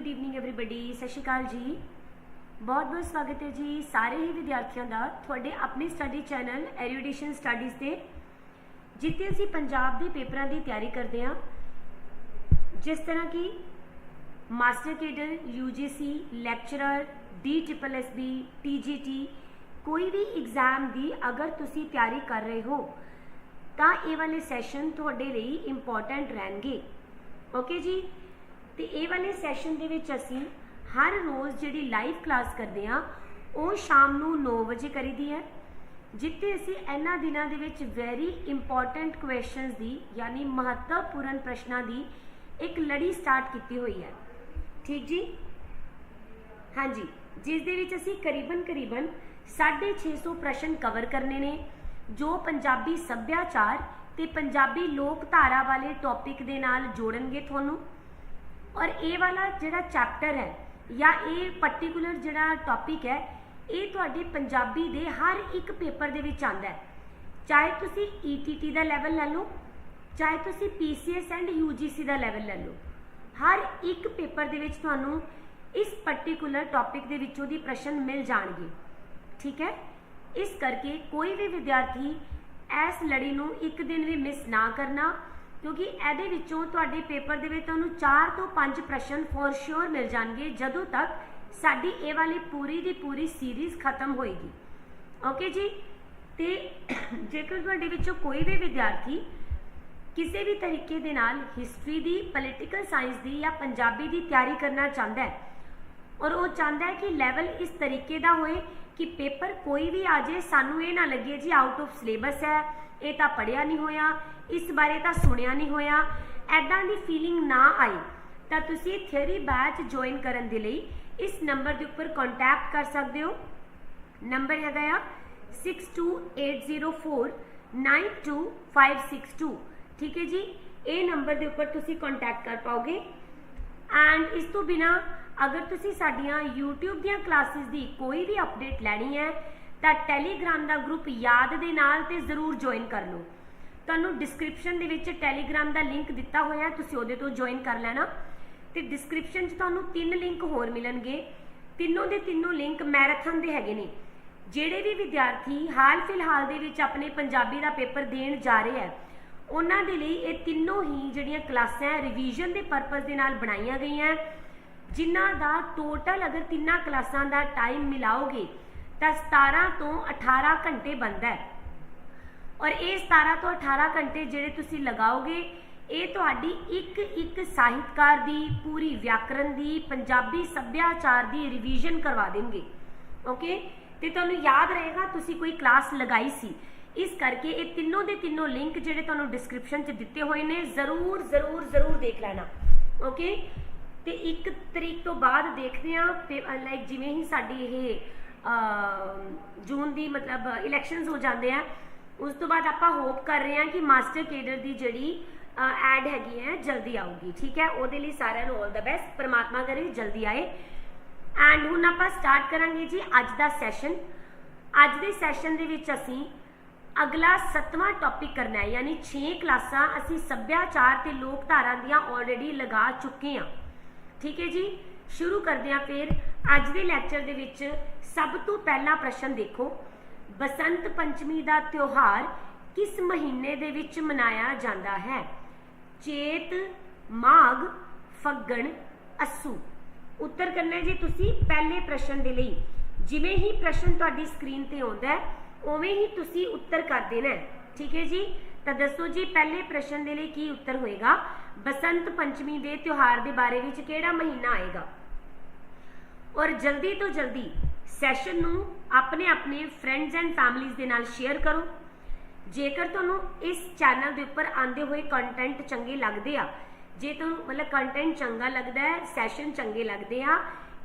Good evening everybody ਸਤਿ ਸ਼੍ਰੀ ਅਕਾਲ ਜੀ ਬਹੁਤ ਬਹੁਤ ਸਵਾਗਤ ਹੈ ਜੀ ਸਾਰੇ ਹੀ ਵਿਦਿਆਰਥੀਆਂ ਦਾ ਤੁਹਾਡੇ ਆਪਣੇ ਸਟੱਡੀ ਚੈਨਲ ਐਰੀਡੀਸ਼ਨ ਸਟੱਡੀਜ਼ ਤੇ ਜਿੱਥੇ ਅਸੀਂ ਪੰਜਾਬ ਦੇ ਪੇਪਰਾਂ ਦੀ ਤਿਆਰੀ ਕਰਦੇ ਹਾਂ ਜਿਸ ਤਰ੍ਹਾਂ ਕਿ master cadre UGC lecturer D triple S B TGT ਕੋਈ ਵੀ ਐਗਜ਼ਾਮ ਦੀ ਅਗਰ ਤੁਸੀਂ ਤਿਆਰੀ ਕਰ ਰਹੇ ਹੋ ਤਾਂ ਇਹ ਵਾਲੇ ਸੈਸ਼ਨ ਤੁਹਾਡੇ ਲਈ ਇੰਪੋਰਟੈਂਟ ਰਹਿਣਗੇ ਓਕੇ ਜੀ ਤੇ ਇਹ ਵਾਲੇ ਸੈਸ਼ਨ ਦੇ ਵਿੱਚ ਅਸੀਂ ਹਰ ਰੋਜ਼ ਜਿਹੜੀ ਲਾਈਵ ਕਲਾਸ ਕਰਦੇ ਹਾਂ, ਉਹ ਸ਼ਾਮ ਨੂੰ 9 ਵਜੇ ਕਰੀਦੀ ਹੈ, ਜਿੱਥੇ ਅਸੀਂ ਇਹਨਾਂ ਦਿਨਾਂ ਦੇ ਵਿੱਚ ਵੈਰੀ ਇੰਪੋਰਟੈਂਟ ਕੁਐਸਚਨਸ ਦੀ, ਯਾਨੀ ਮਹੱਤਵਪੂਰਨ ਪ੍ਰਸ਼ਨਾਂ ਦੀ ਇੱਕ ਲੜੀ ਸਟਾਰਟ ਕੀਤੀ ਹੋਈ ਹੈ। ਠੀਕ ਜੀ? ਹਾਂਜੀ, ਜਿਸ ਦੇ ਵਿੱਚ ਅਸੀਂ ਕਰੀਬਨ ਕਰੀਬਨ 650 ਪ੍ਰਸ਼ਨ ਕਵਰ ਕਰਨੇ ਨੇ, ਜੋ ਪੰਜਾਬੀ ਸੱਭਿਆਚਾਰ ਤੇ ਪੰਜਾਬੀ ਲੋਕ ਧਾਰਾ ਵਾਲੇ ਟੌਪਿਕ ਦੇ ਨਾਲ ਜੋੜਨਗੇ ਤੁਹਾਨੂੰ। ਔਰ ਇਹ ਵਾਲਾ ਜਿਹੜਾ ਚੈਪਟਰ ਹੈ ਜਾਂ ਇਹ ਪਾਰਟਿਕੂਲਰ ਜਿਹੜਾ ਟੌਪਿਕ ਹੈ, ਇਹ ਤੁਹਾਡੇ ਪੰਜਾਬੀ ਦੇ ਹਰ ਇੱਕ ਪੇਪਰ ਦੇ ਵਿੱਚ ਆਂਦਾ ਹੈ। ਚਾਹੇ ਤੁਸੀਂ ETT ਦਾ ਲੈਵਲ ਲੈ ਲਓ, ਚਾਹੇ ਤੁਸੀਂ PCS ਐਂਡ UGC ਦਾ ਲੈਵਲ ਲੈ ਲਓ, ਹਰ ਇੱਕ ਪੇਪਰ ਦੇ ਵਿੱਚ ਤੁਹਾਨੂੰ ਇਸ ਪਾਰਟਿਕੂਲਰ ਟੌਪਿਕ ਦੇ ਵਿੱਚੋਂ ਦੀ ਪ੍ਰਸ਼ਨ ਮਿਲ ਜਾਣਗੇ। ਠੀਕ ਹੈ? ਇਸ ਕਰਕੇ ਕੋਈ ਵੀ ਵਿਦਿਆਰਥੀ ਇਸ ਲੜੀ ਨੂੰ ਇੱਕ ਦਿਨ ਵੀ ਮਿਸ ਨਾ ਕਰਨਾ ਕਿਉਂਕਿ ਇਹਦੇ ਵਿੱਚੋਂ ਤੁਹਾਡੇ ਪੇਪਰ ਦੇ ਵਿੱਚ ਤੁਹਾਨੂੰ 4 ਤੋਂ 5 ਪ੍ਰਸ਼ਨ ਫੋਰ ਸ਼ੋਰ ਮਿਲ ਜਾਣਗੇ, ਜਦੋਂ ਤੱਕ ਸਾਡੀ ਇਹ ਵਾਲੀ ਪੂਰੀ ਦੀ ਪੂਰੀ ਸੀਰੀਜ਼ ਖਤਮ ਹੋਏਗੀ। ਓਕੇ ਜੀ? ਤੇ ਜੇਕਰ ਤੁਹਾਡੇ ਵਿੱਚੋਂ ਕੋਈ ਵੀ ਵਿਦਿਆਰਥੀ ਕਿਸੇ ਵੀ ਤਰੀਕੇ ਦੇ ਨਾਲ ਹਿਸਟਰੀ ਦੀ ਪੋਲੀਟੀਕਲ ਸਾਇੰਸ ਦੀ ਜਾਂ ਪੰਜਾਬੀ ਦੀ ਤਿਆਰੀ ਕਰਨਾ ਚਾਹੁੰਦਾ ਹੈ, ਔਰ ਉਹ ਚਾਹੁੰਦਾ ਹੈ ਕਿ ਲੈਵਲ ਇਸ ਤਰੀਕੇ ਦਾ ਹੋਏ ਕਿ ਪੇਪਰ ਕੋਈ ਵੀ ਆ ਜਾਏ, ਸਾਨੂੰ ਇਹ ਨਾ ਲੱਗੇ ਜੀ ਆਊਟ ਆਫ ਸਿਲੇਬਸ ਹੈ, ਇਹ ਤਾਂ ਪੜਿਆ ਨਹੀਂ ਹੋਇਆ, ਇਸ ਬਾਰੇ ਤਾਂ ਸੁਣਿਆ ਨਹੀਂ ਹੋਇਆ ਐਦਾਂ ਦੀ ਫੀਲਿੰਗ ਨਾ ਆਏ, ਤਾਂ ਤੁਸੀਂ ਥਿਉਰੀ ਬੈਚ ਜੁਆਇਨ ਕਰਨ ਦੇ ਲਈ ਇਸ ਨੰਬਰ ਦੇ ਉੱਪਰ ਕੰਟੈਕਟ ਕਰ ਸਕਦੇ ਹੋ। ਨੰਬਰ ਹੈਗਾ ਆ 6280492562 ਠੀਕ ਹੈ ਜੀ? ਇਹ ਨੰਬਰ ਦੇ ਉੱਪਰ ਤੁਸੀਂ ਕੰਟੈਕਟ ਕਰ ਪਾਓਗੇ। ਐਂਡ ਇਸ ਤੋਂ ਬਿਨਾ ਅਗਰ ਤੁਸੀਂ ਸਾਡੀਆਂ YouTube ਦੀਆਂ ਕਲਾਸਿਸ ਦੀ ਕੋਈ ਵੀ ਅਪਡੇਟ ਲੈਣੀ ਹੈ, ਤਾਂ ਟੈਲੀਗ੍ਰਾਮ ਦਾ ਗਰੁੱਪ ਯਾਦ ਦੇ ਨਾਲ ਤੇ ਜ਼ਰੂਰ ਜੁਆਇਨ ਕਰ ਲਓ। ਤੁਹਾਨੂੰ ਡਿਸਕ੍ਰਿਪਸ਼ਨ ਦੇ ਵਿੱਚ ਟੈਲੀਗ੍ਰਾਮ ਦਾ ਲਿੰਕ ਦਿੱਤਾ ਹੋਇਆ ਹੈ, ਤੁਸੀਂ ਉਹਦੇ ਤੋਂ ਜੁਆਇਨ ਕਰ ਲੈਣਾ। ਤੇ ਡਿਸਕ੍ਰਿਪਸ਼ਨ 'ਚ ਤੁਹਾਨੂੰ ਤਿੰਨ ਲਿੰਕ ਹੋਰ ਮਿਲਣਗੇ। ਤਿੰਨੋਂ ਦੇ ਤਿੰਨੋਂ ਲਿੰਕ ਮੈਰਾਥਨ ਦੇ ਹੈਗੇ ਨੇ। ਜਿਹੜੇ ਵੀ ਵਿਦਿਆਰਥੀ ਹਾਲ ਫਿਲਹਾਲ ਦੇ ਵਿੱਚ ਆਪਣੇ ਪੰਜਾਬੀ ਦਾ ਪੇਪਰ ਦੇਣ ਜਾ ਰਹੇ ਹੈ, ਉਹਨਾਂ ਦੇ ਲਈ ਇਹ ਤਿੰਨੋਂ ਹੀ ਜਿਹੜੀਆਂ ਕਲਾਸਾਂ ਰਿਵੀਜ਼ਨ ਦੇ ਪਰਪਸ ਦੇ ਨਾਲ ਬਣਾਈਆਂ ਗਈਆਂ ਜਿਨ੍ਹਾਂ ਦਾ ਟੋਟਲ ਅਗਰ ਤਿੰਨਾਂ ਕਲਾਸਾਂ ਦਾ ਟਾਈਮ ਮਿਲਾਓਗੇ, ਤਾਂ 17 ਤੋਂ 18 ਘੰਟੇ ਬਣਦਾ ਹੈ। ਔਰ ਇਹ 17 ਤੋਂ 18 ਘੰਟੇ ਜਿਹੜੇ ਤੁਸੀਂ ਲਗਾਓਗੇ, ਇਹ ਤੁਹਾਡੀ ਇੱਕ ਇੱਕ ਸਾਹਿਤਕਾਰ ਦੀ, ਪੂਰੀ ਵਿਆਕਰਨ ਦੀ, ਪੰਜਾਬੀ ਸੱਭਿਆਚਾਰ ਦੀ ਰਿਵੀਜ਼ਨ ਕਰਵਾ ਦੇਣਗੇ। ਓਕੇ ਤੇ ਤੁਹਾਨੂੰ ਯਾਦ ਰਹੇਗਾ, ਤੁਸੀਂ ਕੋਈ ਕਲਾਸ ਲਗਾਈ ਸੀ। ਇਸ ਕਰਕੇ ਇਹ ਤਿੰਨੋਂ ਦੇ ਤਿੰਨੋਂ ਲਿੰਕ ਜਿਹੜੇ ਤੁਹਾਨੂੰ ਡਿਸਕ੍ਰਿਪਸ਼ਨ 'ਚ ਦਿੱਤੇ ਹੋਏ ਨੇ, ਜ਼ਰੂਰ ਜ਼ਰੂਰ ਜ਼ਰੂਰ ਦੇਖ ਲੈਣਾ। ਓਕੇ ਤੇ ਇੱਕ ਤਰੀਕ ਤੋਂ ਬਾਅਦ ਦੇਖਦੇ ਆ ਲਾਈਕ ਜਿਵੇਂ ਹੀ ਸਾਡੀ ਇਹ ਜੂਨ ਦੀ ਮਤਲਬ ਇਲੈਕਸ਼ਨਸ ਹੋ ਜਾਂਦੇ ਆ, ਉਸ ਤੋਂ ਬਾਅਦ ਆਪਾਂ ਹੋਪ ਕਰ ਰਹੇ ਹਾਂ ਕਿ ਮਾਸਟਰ ਕੇਡਰ ਦੀ ਜਿਹੜੀ ਐਡ ਹੈਗੀ ਹੈ, ਜਲਦੀ ਆਊਗੀ, ਠੀਕ ਹੈ? ਉਹਦੇ ਲਈ ਸਾਰਿਆਂ ਨੂੰ 올 ਦਾ ਬੈਸਟ ਪਰਮਾਤਮਾ ਕਰੇ ਜਲਦੀ ਆਏ। ਐਂਡ ਹੁਣ ਆਪਾਂ ਸਟਾਰਟ ਕਰਾਂਗੇ ਜੀ ਅੱਜ ਦਾ ਸੈਸ਼ਨ ਅੱਜ ਦੇ ਸੈਸ਼ਨ ਦੇ ਵਿੱਚ ਅਸੀਂ ਅਗਲਾ ਸੱਤਵਾਂ ਟੌਪਿਕ ਕਰਨਾ ਹੈ, ਯਾਨੀ 6 ਕਲਾਸਾਂ ਅਸੀਂ ਸੱਭਿਆਚਾਰ ਤੇ ਲੋਕ ਧਾਰਾ ਦੀਆਂ ਆਲਰੇਡੀ ਲਗਾ ਚੁੱਕੇ ਹਾਂ। ਠੀਕ ਹੈ ਜੀ? ਸ਼ੁਰੂ ਕਰਦੇ ਹਾਂ ਫਿਰ। ਅੱਜ ਦੇ ਲੈਕਚਰ ਦੇ ਵਿੱਚ ਸਭ ਤੋਂ ਪਹਿਲਾ ਪ੍ਰਸ਼ਨ ਦੇਖੋ। ਬਸੰਤ ਪੰਚਮੀ ਦਾ ਤਿਉਹਾਰ ਕਿਸ ਮਹੀਨੇ ਦੇ ਵਿੱਚ ਮਨਾਇਆ ਜਾਂਦਾ ਹੈ? ਚੇਤ, ਮਾਘ, ਫੱਗਣ, ਅਸੂ। ਉੱਤਰ ਕਰਨਾ ਜੀ ਤੁਸੀਂ ਪਹਿਲੇ ਪ੍ਰਸ਼ਨ ਦੇ ਲਈ। ਜਿਵੇਂ ਹੀ ਪ੍ਰਸ਼ਨ ਤੁਹਾਡੀ ਸਕਰੀਨ ਤੇ ਆਉਂਦਾ ਉਵੇਂ ਹੀ ਤੁਸੀਂ ਉੱਤਰ ਕਰ ਦੇਣਾ ਠੀਕ ਹੈ ਜੀ? ਤਾਂ ਦੱਸੋ ਜੀ, ਪਹਿਲੇ ਪ੍ਰਸ਼ਨ ਦੇ ਲਈ ਕੀ ਉੱਤਰ ਹੋਏਗਾ? ਬਸੰਤ ਪੰਚਮੀ ਦੇ ਤਿਉਹਾਰ ਦੇ ਬਾਰੇ ਵਿੱਚ ਕਿਹੜਾ ਮਹੀਨਾ ਆਏਗਾ? ਔਰ ਜਲਦੀ ਤੋਂ ਜਲਦੀ ਸੈਸ਼ਨ ਨੂੰ ਆਪਣੇ ਆਪਣੇ ਫਰੈਂਡਸ ਐਂਡ ਫੈਮਲੀਜ਼ ਦੇ ਨਾਲ ਸ਼ੇਅਰ ਕਰੋ। ਜੇਕਰ ਤੁਹਾਨੂੰ ਇਸ ਚੈਨਲ ਦੇ ਉੱਪਰ ਆਂਦੇ ਹੋਏ ਕੰਟੈਂਟ ਚੰਗੇ ਲੱਗਦੇ ਆ, ਜੇ ਤੁਹਾਨੂੰ ਮਤਲਬ ਕੰਟੈਂਟ ਚੰਗਾ ਲੱਗਦਾ ਹੈ ਸੈਸ਼ਨ ਚੰਗੇ ਲੱਗਦੇ ਆ,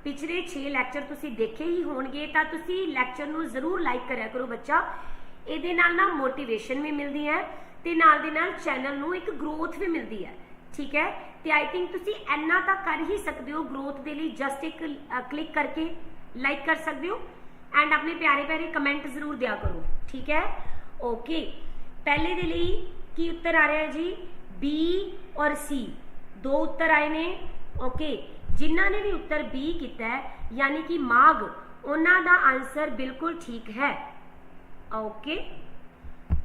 ਪਿਛਲੇ 6 ਲੈਕਚਰ ਤੁਸੀਂ ਦੇਖੇ ਹੀ ਹੋਣਗੇ, ਤਾਂ ਤੁਸੀਂ ਲੈਕਚਰ ਨੂੰ ਜ਼ਰੂਰ ਲਾਈਕ ਕਰਿਆ ਕਰੋ ਬੱਚਾ। ਇਹਦੇ ਨਾਲ ਨਾ ਮੋਟੀਵੇਸ਼ਨ ਵੀ ਮਿਲਦੀ ਹੈ ਤੇ ਨਾਲ ਦੇ ਨਾਲ ਚੈਨਲ ਨੂੰ ਇੱਕ ਗਰੋਥ ਵੀ ਮਿਲਦੀ ਹੈ। ਠੀਕ ਹੈ? ਤੇ ਆਈ ਥਿੰਕ ਤੁਸੀਂ ਇੰਨਾ ਤਾਂ ਕਰ ਹੀ ਸਕਦੇ ਹੋ ਗਰੋਥ ਦੇ ਲਈ ਜਸਟ ਇੱਕ ਕਲਿੱਕ ਕਰਕੇ ਲਾਈਕ ਕਰ ਸਕਦੇ ਹੋ ਐਂਡ ਆਪਣੇ ਪਿਆਰੇ ਪਿਆਰੇ ਕਮੈਂਟ ਜ਼ਰੂਰ ਦਿਆ ਕਰੋ, ਠੀਕ ਹੈ? ਓਕੇ ਪਹਿਲੇ ਦੇ ਲਈ ਕੀ ਉੱਤਰ ਆ ਰਿਹਾ ਹੈ ਜੀ? ਬੀ ਔਰ ਸੀ ਦੋ ਉੱਤਰ ਆਏ ਨੇ ਓਕੇ ਜਿਨ੍ਹਾਂ ਨੇ ਵੀ ਉੱਤਰ ਬੀ ਕੀਤਾ ਹੈ, ਯਾਨੀ ਕਿ ਮਾਘ, ਉਹਨਾਂ ਦਾ ਆਨਸਰ ਬਿਲਕੁਲ ਠੀਕ ਹੈ। ਓਕੇ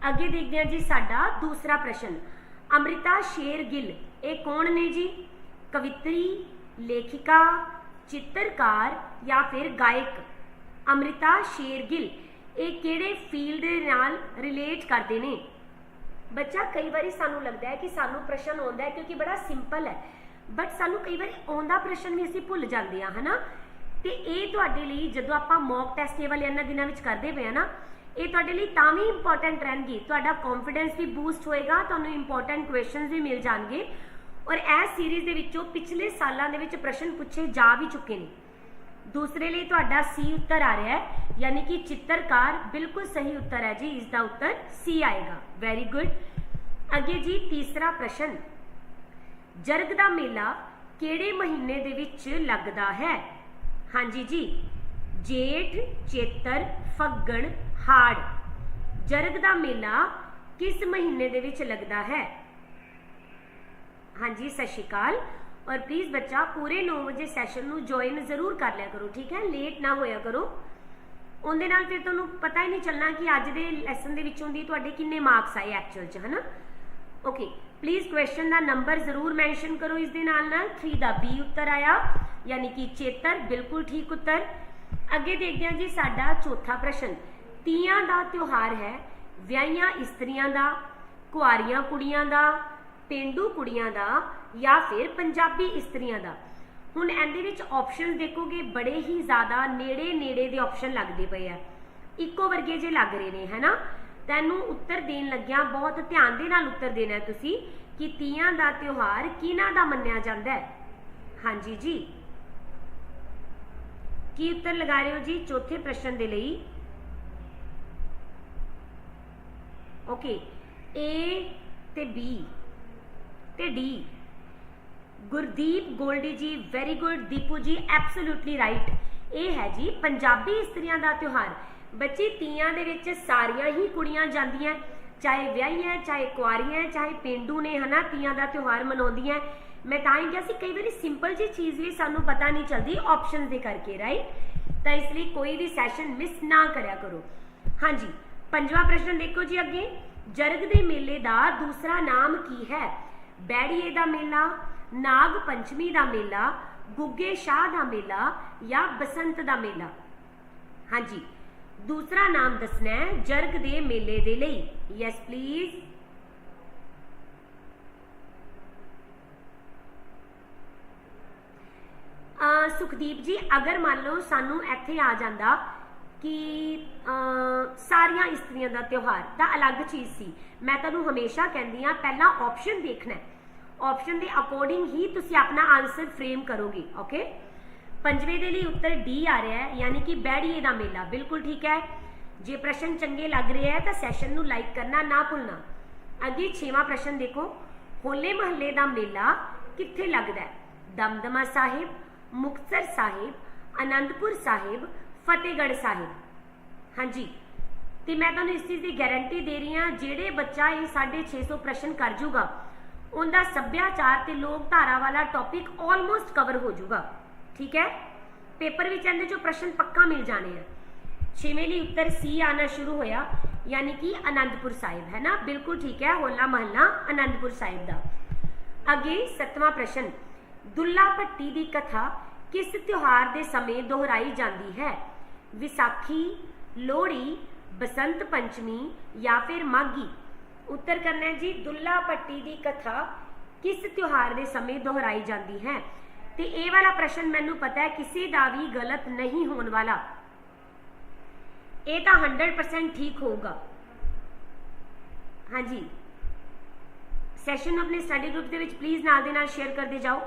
ਅੱਗੇ ਦੇਖਦੇ ਹਾਂ ਜੀ ਸਾਡਾ ਦੂਸਰਾ ਪ੍ਰਸ਼ਨ, ਅੰਮ੍ਰਿਤਾ ਸ਼ੇਰਗਿੱਲ ਇਹ ਕੌਣ ਨੇ ਜੀ? ਕਵਿਤਰੀ, ਲੇਖਿਕਾ, ਚਿੱਤਰਕਾਰ ਜਾਂ ਫਿਰ ਗਾਇਕ? ਅੰਮ੍ਰਿਤਾ ਸ਼ੇਰਗਿੱਲ, ਇਹ ਕਿਹੜੇ ਫੀਲਡ ਦੇ ਨਾਲ ਰਿਲੇਟ ਕਰਦੇ ਨੇ? ਬੱਚਾ, ਕਈ ਵਾਰੀ ਸਾਨੂੰ ਲੱਗਦਾ ਹੈ ਕਿ ਸਾਨੂੰ ਪ੍ਰਸ਼ਨ ਆਉਂਦਾ ਹੈ ਕਿਉਂਕਿ ਬੜਾ ਸਿੰਪਲ ਹੈ। ਬਟ ਸਾਨੂੰ ਕਈ ਵਾਰੀ ਆਉਂਦਾ ਪ੍ਰਸ਼ਨ ਵੀ ਅਸੀਂ ਭੁੱਲ ਜਾਂਦੇ ਹਾਂ, ਹਨਾ? ਤੇ ਇਹ ਤੁਹਾਡੇ ਲਈ ਜਦੋਂ ਆਪਾਂ ਮੌਕ ਟੈਸਟ ਇਹ ਵਾਲੇ ਇਹਨਾਂ ਦਿਨਾਂ ਵਿੱਚ ਕਰਦੇ ਪਏ ਆ ਨਾ, ਇਹ ਤੁਹਾਡੇ ਲਈ ਤਾਂ ਵੀ ਇੰਪੋਰਟੈਂਟ ਰਹਿਣਗੇ। ਤੁਹਾਡਾ ਕੌਨਫੀਡੈਂਸ ਵੀ ਬੂਸਟ ਹੋਏਗਾ, ਤੁਹਾਨੂੰ ਇੰਪੋਰਟੈਂਟ ਕੁਐਸਚਨਸ ਵੀ ਮਿਲ ਜਾਣਗੇ। ਔਰ ਇਸ ਸੀਰੀਜ਼ ਦੇ ਵਿੱਚੋਂ ਪਿਛਲੇ ਸਾਲਾਂ ਦੇ ਵਿੱਚ ਪ੍ਰਸ਼ਨ ਪੁੱਛੇ ਜਾ ਵੀ ਚੁੱਕੇ ਨੇ। ਦੂਸਰੇ ਲਈ ਤੁਹਾਡਾ ਸੀ ਉੱਤਰ ਆ ਰਿਹਾ ਹੈ, ਯਾਨੀ ਕਿ ਚਿੱਤਰਕਾਰ ਬਿਲਕੁਲ ਸਹੀ ਉੱਤਰ ਹੈ ਜੀ ਇਸ ਦਾ ਉੱਤਰ ਸੀ ਆਏਗਾ। ਵੈਰੀ ਗੁੱਡ ਅੱਗੇ ਜੀ ਤੀਸਰਾ ਪ੍ਰਸ਼ਨ। ਜਰਗ ਦਾ ਮੇਲਾ ਕਿਹੜੇ ਮਹੀਨੇ ਦੇ ਵਿੱਚ ਲੱਗਦਾ ਹੈ? ਹਾਂਜੀ ਜੀ, ਜੇਠ, ਚੇਤਰ, ਫੱਗਣ, ਹਾੜ। ਜਰਗ ਦਾ ਮੇਲਾ ਕਿਸ ਮਹੀਨੇ ਦੇ ਵਿੱਚ ਲੱਗਦਾ ਹੈ? ਹਾਂਜੀ, ਸਤਿ ਸ਼੍ਰੀ ਅਕਾਲ। ਔਰ ਪਲੀਜ਼ ਬੱਚਾ, ਪੂਰੇ 9 ਵਜੇ ਸੈਸ਼ਨ ਨੂੰ ਜੁਆਇਨ ਜ਼ਰੂਰ ਕਰ ਲਿਆ ਕਰੋ, ਠੀਕ ਹੈ? ਲੇਟ ਨਾ ਹੋਇਆ ਕਰੋ। ਉਹਦੇ ਨਾਲ ਫਿਰ ਤੁਹਾਨੂੰ ਪਤਾ ਹੀ ਨਹੀਂ ਚੱਲਣਾ ਕਿ ਅੱਜ ਦੇ ਲੈਸਨ ਦੇ ਵਿੱਚੋਂ ਦੀ ਤੁਹਾਡੇ ਕਿੰਨੇ ਮਾਰਕਸ ਆਏ ਐਕਚੁਅਲ 'ਚ, ਹਨਾ? ਓਕੇ ਪਲੀਜ਼ ਕੁਐਸਚਨ ਦਾ ਨੰਬਰ ਜ਼ਰੂਰ ਮੈਂਸ਼ਨ ਕਰੋ ਇਸ ਦੇ ਨਾਲ ਨਾਲ। 3 ਦਾ B ਉੱਤਰ ਆਇਆ, ਯਾਨੀ ਕਿ ਚੇਤਰ, ਬਿਲਕੁਲ ਠੀਕ ਉੱਤਰ। ਅੱਗੇ ਦੇਖਦੇ ਹਾਂ ਜੀ ਸਾਡਾ ਚੌਥਾ ਪ੍ਰਸ਼ਨ। ਤੀਆਂ ਦਾ ਤਿਉਹਾਰ ਹੈ, ਵਿਆਹੀਆਂ ਇਸਤਰੀਆਂ ਦਾ, ਕੁਆਰੀਆਂ ਕੁੜੀਆਂ ਦਾ ਪੇਂਡੂ ਕੁੜੀਆਂ ਦਾ ਜਾਂ ਫਿਰ ਪੰਜਾਬੀ ਇਸਤਰੀਆਂ ਦਾ। ਹੁਣ ਇਹਦੇ ਵਿੱਚ ਆਪਸ਼ਨਸ ਦੇਖੋਗੇ, ਬੜੇ ਹੀ ਜ਼ਿਆਦਾ ਨੇੜੇ ਨੇੜੇ ਦੇ ਆਪਸ਼ਨ ਲੱਗਦੇ ਪਏ ਆ। ਇੱਕੋ ਵਰਗੇ ਜੇ ਲੱਗ ਰਹੇ ਨੇ, ਹੈਨਾ? ਤੈਨੂੰ ਉੱਤਰ ਦੇਣ ਲੱਗਿਆ ਬਹੁਤ ਧਿਆਨ ਦੇ ਨਾਲ ਉੱਤਰ ਦੇਣਾ ਹੈ ਤੁਸੀਂ ਕਿ ਤੀਆਂ ਦਾ ਤਿਉਹਾਰ ਕਿਹਨਾਂ ਦਾ ਮੰਨਿਆ ਜਾਂਦਾ ਹੈ। ਹਾਂਜੀ ਜੀ। ਕੀ ਉੱਤਰ ਲਗਾ ਰਹੇ ਹੋ ਜੀ? ਚੌਥੇ ਪ੍ਰਸ਼ਨ ਦੇ ਲਈ। ਓਕੇ। A ਤੇ B ਤੇ D. Gurdeep Goldy ji very good Deepu ਜੀ ਐਬਸੋਲੂਟਲੀ ਰਾਈਟ ਇਹ ਹੈ ਜੀ ਪੰਜਾਬੀ ਇਸਤਰੀਆਂ ਦਾ ਤਿਉਹਾਰ। ਬੱਚੇ ਤੀਆਂ ਦੇ ਵਿੱਚ ਸਾਰੀਆਂ ਹੀ ਕੁੜੀਆਂ ਜਾਂਦੀਆਂ ਚਾਹੇ ਵਿਆਹੀਆਂ ਚਾਹੇ ਕੁਆਰੀਆਂ ਚਾਹੇ ਪਿੰਡੂ ਨੇ ਹਨਾ ਤੀਆਂ ਦਾ ਤਿਉਹਾਰ ਮਨਾਉਂਦੀਆਂ ਮੈਂ ਤਾਂ ਹੀ ਕਿਹਾ ਸੀ, ਕਈ ਵਾਰੀ ਸਿੰਪਲ ਜੀ ਚੀਜ਼ ਵੀ ਸਾਨੂੰ ਪਤਾ ਨਹੀਂ ਚੱਲਦੀ ਆਪਸ਼ਨਸ ਦੇ ਕਰਕੇ ਰਾਈਟ ਤਾਂ ਇਸ ਲਈ ਕੋਈ ਵੀ ਸੈਸ਼ਨ ਮਿਸ ਨਾ ਕਰਿਆ ਕਰੋ। ਹਾਂਜੀ, ਪੰਜਵਾਂ ਪ੍ਰਸ਼ਨ ਦੇਖੋ ਜੀ ਅੱਗੇ। ਜਰਗ ਦੇ ਮੇਲੇ ਦਾ ਦੂਸਰਾ ਨਾਮ ਕੀ ਹੈ? ਬੈੜੀਏ ਦਾ ਮੇਲਾ, ਨਾਗ ਪੰਚਮੀ ਦਾ ਮੇਲਾ, ਗੁੱਗੇ ਸ਼ਾਹ ਦਾ ਮੇਲਾ ਜਾਂ ਬਸੰਤ ਦਾ ਮੇਲਾ। ਹਾਂਜੀ, ਦੂਸਰਾ ਨਾਮ ਦੱਸਣਾ ਹੈ ਜਰਗ ਦੇ ਮੇਲੇ ਦੇ ਲਈ। ਯੈਸ ਪਲੀਜ਼ ਸੁਖਦੀਪ ਜੀ, ਅਗਰ ਮੰਨ ਲਓ ਸਾਨੂੰ ਇੱਥੇ ਆ ਜਾਂਦਾ ਕਿ ਸਾਰੀਆਂ ਇਸਤਰੀਆਂ ਦਾ ਤਿਉਹਾਰ ਤਾਂ ਅਲੱਗ ਚੀਜ਼ ਸੀ। ਮੈਂ ਤੁਹਾਨੂੰ ਹਮੇਸ਼ਾ ਕਹਿੰਦੀ ਆ ਪਹਿਲਾਂ ਆਪਸ਼ਨ ਦੇਖਣਾ ਹੈ। ਆਪਸ਼ਨ ਦੇ ਅਕੋਰਡਿੰਗ ਹੀ ਤੁਸੀਂ ਆਪਣਾ ਆਨਸਰ ਫਰੇਮ ਕਰੋਗੇ ਓਕੇ ਪੰਜਵੇਂ ਦੇ ਲਈ ਉੱਤਰ ਡੀ ਆ ਰਿਹਾ ਹੈ, ਯਾਨੀ ਕਿ ਬੈੜੀਏ ਦਾ ਮੇਲਾ, ਬਿਲਕੁਲ ਠੀਕ ਹੈ। ਜੇ ਪ੍ਰਸ਼ਨ ਚੰਗੇ ਲੱਗ ਰਹੇ ਹੈ ਤਾਂ ਸੈਸ਼ਨ ਨੂੰ ਲਾਈਕ ਕਰਨਾ, ਨਾ ਭੁੱਲਣਾ। ਅੱਗੇ ਛੇਵਾਂ ਪ੍ਰਸ਼ਨ ਦੇਖੋ, ਹੋਲੇ ਮਹੱਲੇ ਦਾ ਮੇਲਾ ਕਿੱਥੇ ਲੱਗਦਾ ਹੈ? ਦਮਦਮਾ ਸਾਹਿਬ, ਮੁਕਤਸਰ ਸਾਹਿਬ, ਅਨੰਦਪੁਰ ਸਾਹਿਬ, ਫਤਿਹਗੜ੍ਹ ਸਾਹਿਬ। ਹਾਂਜੀ, ਤੇ ਮੈਂ ਤੁਹਾਨੂੰ ਇਸ ਚੀਜ਼ ਦੀ ਗਾਰੰਟੀ ਦੇ ਰਹੀ ਹਾਂ, ਜਿਹੜੇ ਬੱਚਾ ਇਹ 650 ਪ੍ਰਸ਼ਨ ਕਰ ਜੂਗਾ ਉਹਦਾ ਸੱਭਿਆਚਾਰ ਤੇ ਲੋਕ ਧਾਰਾ ਵਾਲਾ ਟੌਪਿਕ ਆਲਮੋਸਟ ਕਵਰ ਹੋ ਜੂਗਾ ਠੀਕ ਹੈ? ਪੇਪਰ ਵਿੱਚ ਇਹਦੇ ਚੋਂ ਪ੍ਰਸ਼ਨ ਪੱਕਾ ਮਿਲ ਜਾਣੇ ਆ। ਛੇਵੇਂ ਲਈ ਉੱਤਰ ਸੀ ਆਣਾ ਸ਼ੁਰੂ ਹੋਇਆ, ਯਾਨੀ ਕਿ ਆਨੰਦਪੁਰ ਸਾਹਿਬ, ਹੈ ਨਾ? ਬਿਲਕੁਲ ਠੀਕ ਹੈ, ਹੋਲਾ ਮਹੱਲਾ ਆਨੰਦਪੁਰ ਸਾਹਿਬ ਦਾ। ਅੱਗੇ ਸਤਵਾਂ ਪ੍ਰਸ਼ਨ, ਦੁੱਲਾ ਭੱਟੀ ਦੀ ਕਥਾ ਕਿਸ ਤਿਉਹਾਰ ਦੇ ਸਮੇਂ ਦੁਹਰਾਈ ਜਾਂਦੀ ਹੈ? ਵਿਸਾਖੀ, ਲੋਹੜੀ, ਬਸੰਤ ਪੰਚਮੀ ਜਾਂ ਫਿਰ ਮਾਘੀ? ਉੱਤਰ ਕਰਨਾ ਹੈ ਜੀ, ਦੁੱਲਾ ਭੱਟੀ ਦੀ ਕਥਾ ਕਿਸ ਤਿਉਹਾਰ ਦੇ ਸਮੇਂ ਦੁਹਰਾਈ ਜਾਂਦੀ ਹੈ? ਤੇ ਇਹ ਵਾਲਾ ਪ੍ਰਸ਼ਨ ਮੈਨੂੰ ਪਤਾ ਹੈ, ਕਿਸੇ ਦਾ ਵੀ ਗਲਤ ਨਹੀਂ ਹੋਣ ਵਾਲਾ। ਇਹ ਤਾਂ 100% ਠੀਕ ਹੋਊਗਾ। ਹਾਂਜੀ। ਸੈਸ਼ਨ ਨੂੰ ਆਪਣੇ ਸਟੱਡੀ ਗਰੁੱਪ ਦੇ ਵਿੱਚ ਪਲੀਜ਼ ਨਾਲ ਦੇ ਨਾਲ ਸ਼ੇਅਰ ਕਰਦੇ ਜਾਓ।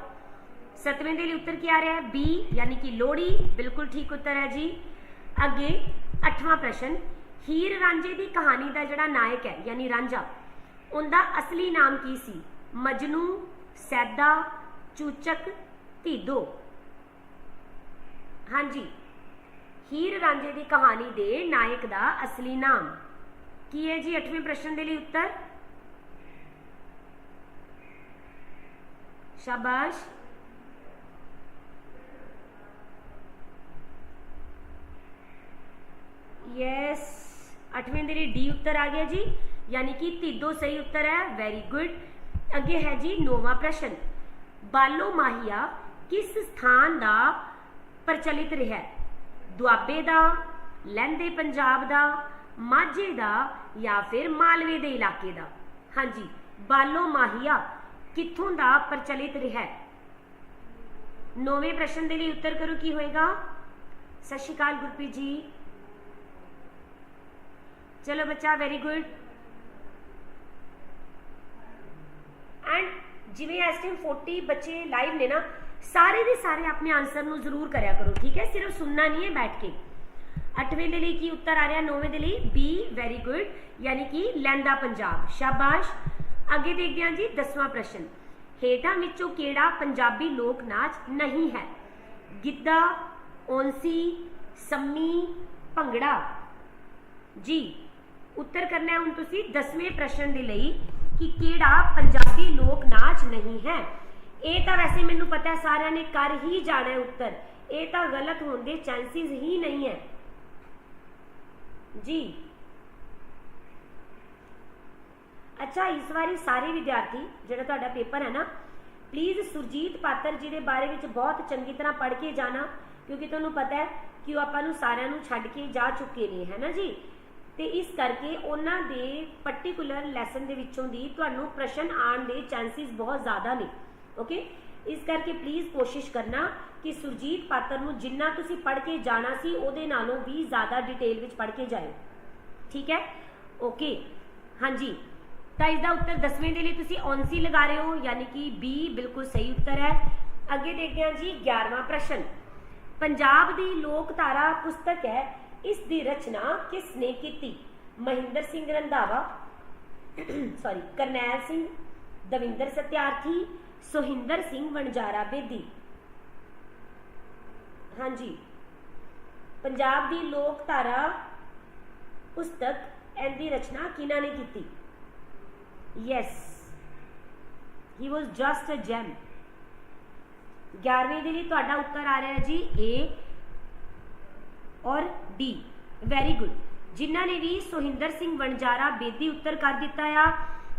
ਸਤਵੇਂ ਦੇ ਲਈ ਉੱਤਰ ਕੀ ਆ ਰਿਹਾ ਹੈ? ਬੀ ਯਾਨੀ ਕਿ ਲੋਹੜੀ। ਬਿਲਕੁਲ ਠੀਕ ਉੱਤਰ ਹੈ ਜੀ। ਅੱਗੇ ਅੱਠਵਾਂ ਪ੍ਰਸ਼ਨ ਹੀਰ ਰਾਂਝੇ ਦੀ ਕਹਾਣੀ ਦਾ ਜਿਹੜਾ ਨਾਇਕ ਹੈ, ਯਾਨੀ ਰਾਂਝਾ, ਉਹਦਾ ਅਸਲੀ ਨਾਮ ਕੀ ਸੀ? ਮਜਨੂ, ਸੈਦਾ, ਚੂਚਕ, ਧੀਦੋ। ਹਾਂਜੀ, ਹੀਰ ਰਾਂਝੇ ਦੀ ਕਹਾਣੀ ਦੇ ਨਾਇਕ ਦਾ ਅਸਲੀ ਨਾਮ ਕੀ ਹੈ ਜੀ? 8ਵੇਂ ਪ੍ਰਸ਼ਨ ਦੇ ਲਈ ਉੱਤਰ? ਸ਼ਾਬਾਸ਼ ਯੈਸ ਅੱਠਵੇਂ ਦੇ ਲਈ ਡੀ ਉੱਤਰ ਆ ਗਿਆ ਜੀ ਯਾਨੀ ਕਿ ਤਿੱਦੋ ਸਹੀ ਉੱਤਰ ਹੈ ਵੈਰੀ ਗੁੱਡ ਅੱਗੇ ਹੈ ਜੀ ਨੌਵਾਂ ਪ੍ਰਸ਼ਨ ਬਾਲੋ ਮਾਹੀਆ ਕਿਸ ਸਥਾਨ ਦਾ ਪ੍ਰਚਲਿਤ ਰਿਹਾ ਹੈ? ਦੁਆਬੇ ਦਾ ਲਹਿੰਦੇ ਪੰਜਾਬ ਦਾ ਮਾਝੇ ਦਾ ਜਾਂ ਫਿਰ ਮਾਲਵੇ ਦੇ ਇਲਾਕੇ ਦਾ ਹਾਂਜੀ ਬਾਲੋ ਮਾਹੀਆ ਕਿੱਥੋਂ ਦਾ ਪ੍ਰਚਲਿਤ ਰਿਹਾ ਹੈ? ਨੌਵੇਂ ਪ੍ਰਸ਼ਨ ਦੇ ਲਈ ਉੱਤਰ ਕਰੋ ਕੀ ਹੋਏਗਾ ਸਤਿ ਸ਼੍ਰੀ ਅਕਾਲ ਗੁਰਪ੍ਰੀਤ ਜੀ ਚਲੋ ਬੱਚਾ ਵੈਰੀ ਗੁੱਡ ਐਂਡ ਜਿਵੇਂ ਇਸ ਟਾਈਮ 40 ਬੱਚੇ ਲਾਈਵ ਨੇ ਨਾ ਸਾਰੇ ਦੇ ਸਾਰੇ ਆਪਣੇ ਆਨਸਰ ਨੂੰ ਜ਼ਰੂਰ ਕਰਿਆ ਕਰੋ ਠੀਕ ਹੈ ਸਿਰਫ ਸੁਣਨਾ ਨਹੀਂ ਹੈ ਬੈਠ ਕੇ 8ਵੇਂ ਦੇ ਲਈ ਕੀ ਉੱਤਰ ਆ ਰਿਹਾ 9ਵੇਂ ਦੇ ਲਈ ਬੀ ਵੈਰੀ ਗੁੱਡ ਯਾਨੀ ਕਿ ਲਹਿੰਦਾ ਪੰਜਾਬ ਸ਼ਾਬਾਸ਼ ਅੱਗੇ ਦੇਖਦੇ ਹਾਂ ਜੀ 10ਵਾਂ ਪ੍ਰਸ਼ਨ ਹੇਠਾਂ ਵਿੱਚੋਂ ਕਿਹੜਾ ਪੰਜਾਬੀ ਲੋਕ ਨਾਚ ਨਹੀਂ ਹੈ ਗਿੱਧਾ ਔਂਸੀ ਸੰਮੀ ਭੰਗੜਾ ਜੀ ਉੱਤਰ ਕਰਨਾ ਹੈ। ਹੁਣ ਤੁਸੀਂ 10ਵੇਂ ਪ੍ਰਸ਼ਨ ਦੇ ਲਈ ਕਿ ਕਿਹੜਾ ਪੰਜਾਬੀ ਲੋਕ ਨਾਚ ਨਹੀਂ ਹੈ? ਇਹ ਤਾਂ ਵੈਸੇ ਮੈਨੂੰ ਪਤਾ ਹੈ, ਸਾਰਿਆਂ ਨੇ ਕਰ ਹੀ ਜਾਣਾ ਹੈ ਉੱਤਰ। ਇਹ ਤਾਂ ਗਲਤ ਹੋਣ ਦੇ ਚਾਂਸਸ ਹੀ ਨਹੀਂ ਹੈ। ਜੀ। ਅੱਛਾ, ਇਸ ਵਾਰੀ ਸਾਰੇ ਵਿਦਿਆਰਥੀ, ਜਿਹੜਾ ਤੁਹਾਡਾ ਪੇਪਰ ਹੈ ਨਾ ਪਲੀਜ਼ ਸੁਰਜੀਤ ਪਾਤਰ ਜੀ ਦੇ ਬਾਰੇ ਵਿੱਚ ਬਹੁਤ ਚੰਗੀ ਤਰ੍ਹਾਂ ਪੜ੍ਹ ਕੇ ਜਾਣਾ, ਕਿਉਂਕਿ ਤੁਹਾਨੂੰ ਪਤਾ ਹੈ ਕਿ ਉਹ ਆਪਾਂ ਨੂੰ ਸਾਰਿਆਂ ਨੂੰ ਛੱਡ ਕੇ ਜਾ ਚੁੱਕੇ ਨੇ, ਹੈ ਨਾ ਜੀ? ਤੇ ਇਸ ਕਰਕੇ ਉਹਨਾਂ ਦੇ ਪਾਰਟਿਕੂਲਰ ਲੈਸਨ ਦੇ ਵਿੱਚੋਂ ਦੀ ਤੁਹਾਨੂੰ ਪ੍ਰਸ਼ਨ ਆਉਣ ਦੇ ਚਾਂਸਸ ਬਹੁਤ ਜ਼ਿਆਦਾ ਨੇ ਓਕੇ ਇਸ ਕਰਕੇ ਪਲੀਜ਼ ਕੋਸ਼ਿਸ਼ ਕਰਨਾ ਕਿ ਸੁਰਜੀਤ ਪਾਤਰ ਨੂੰ ਜਿੰਨਾ ਤੁਸੀਂ ਪੜ੍ਹ ਕੇ ਜਾਣਾ ਸੀ, ਉਹਦੇ ਨਾਲੋਂ ਵੀ ਜ਼ਿਆਦਾ ਡਿਟੇਲ ਵਿੱਚ ਪੜ੍ਹ ਕੇ ਜਾਇਓ, ਠੀਕ ਹੈ? ਓਕੇ ਹਾਂਜੀ। ਤਾਂ ਇਸ ਦਾ ਉੱਤਰ 10ਵੇਂ ਦੇ ਲਈ ਤੁਸੀਂ ਔਨਸੀ ਲਗਾ ਰਹੇ ਹੋ, ਯਾਨੀ ਕਿ ਬੀ ਬਿਲਕੁਲ ਸਹੀ ਉੱਤਰ ਹੈ। ਅੱਗੇ ਦੇਖਦੇ ਹਾਂ ਜੀ 11ਵਾਂ ਪ੍ਰਸ਼ਨ। ਪੰਜਾਬ ਦੀ ਲੋਕਧਾਰਾ ਪੁਸਤਕ ਹੈ ਇਸ ਦੀ ਰਚਨਾ ਕਿਸ ਨੇ ਕੀਤੀ? ਮਹਿੰਦਰ ਸਿੰਘ ਰੰਧਾਵਾ ਸੌਰੀ ਕਰਨੈਲ ਸਿੰਘ, ਦਵਿੰਦਰ ਸਤਿਆਰਥੀ, ਸੋਹਿੰਦਰ ਸਿੰਘ ਵਣਜਾਰਾ ਬੇਦੀ। ਹਾਂਜੀ। ਪੰਜਾਬ ਦੀ ਲੋਕਧਾਰਾ ਪੁਸਤਕ ਇਹਦੀ ਰਚਨਾ ਕਿਹਨਾਂ ਨੇ ਕੀਤੀ? Yes. He was just a gem 11ਵੀਂ ਦੇ ਲਈ ਤੁਹਾਡਾ ਉੱਤਰ ਆ ਰਿਹਾ ਜੀ ਏ ਔਰ ਡੀ। ਵੈਰੀ ਗੁੱਡ ਜਿਨ੍ਹਾਂ ਨੇ ਵੀ ਸੋਹਿੰਦਰ ਸਿੰਘ ਵਣਜਾਰਾ ਬੇਦੀ ਉੱਤਰ ਕਰ ਦਿੱਤਾ ਆ,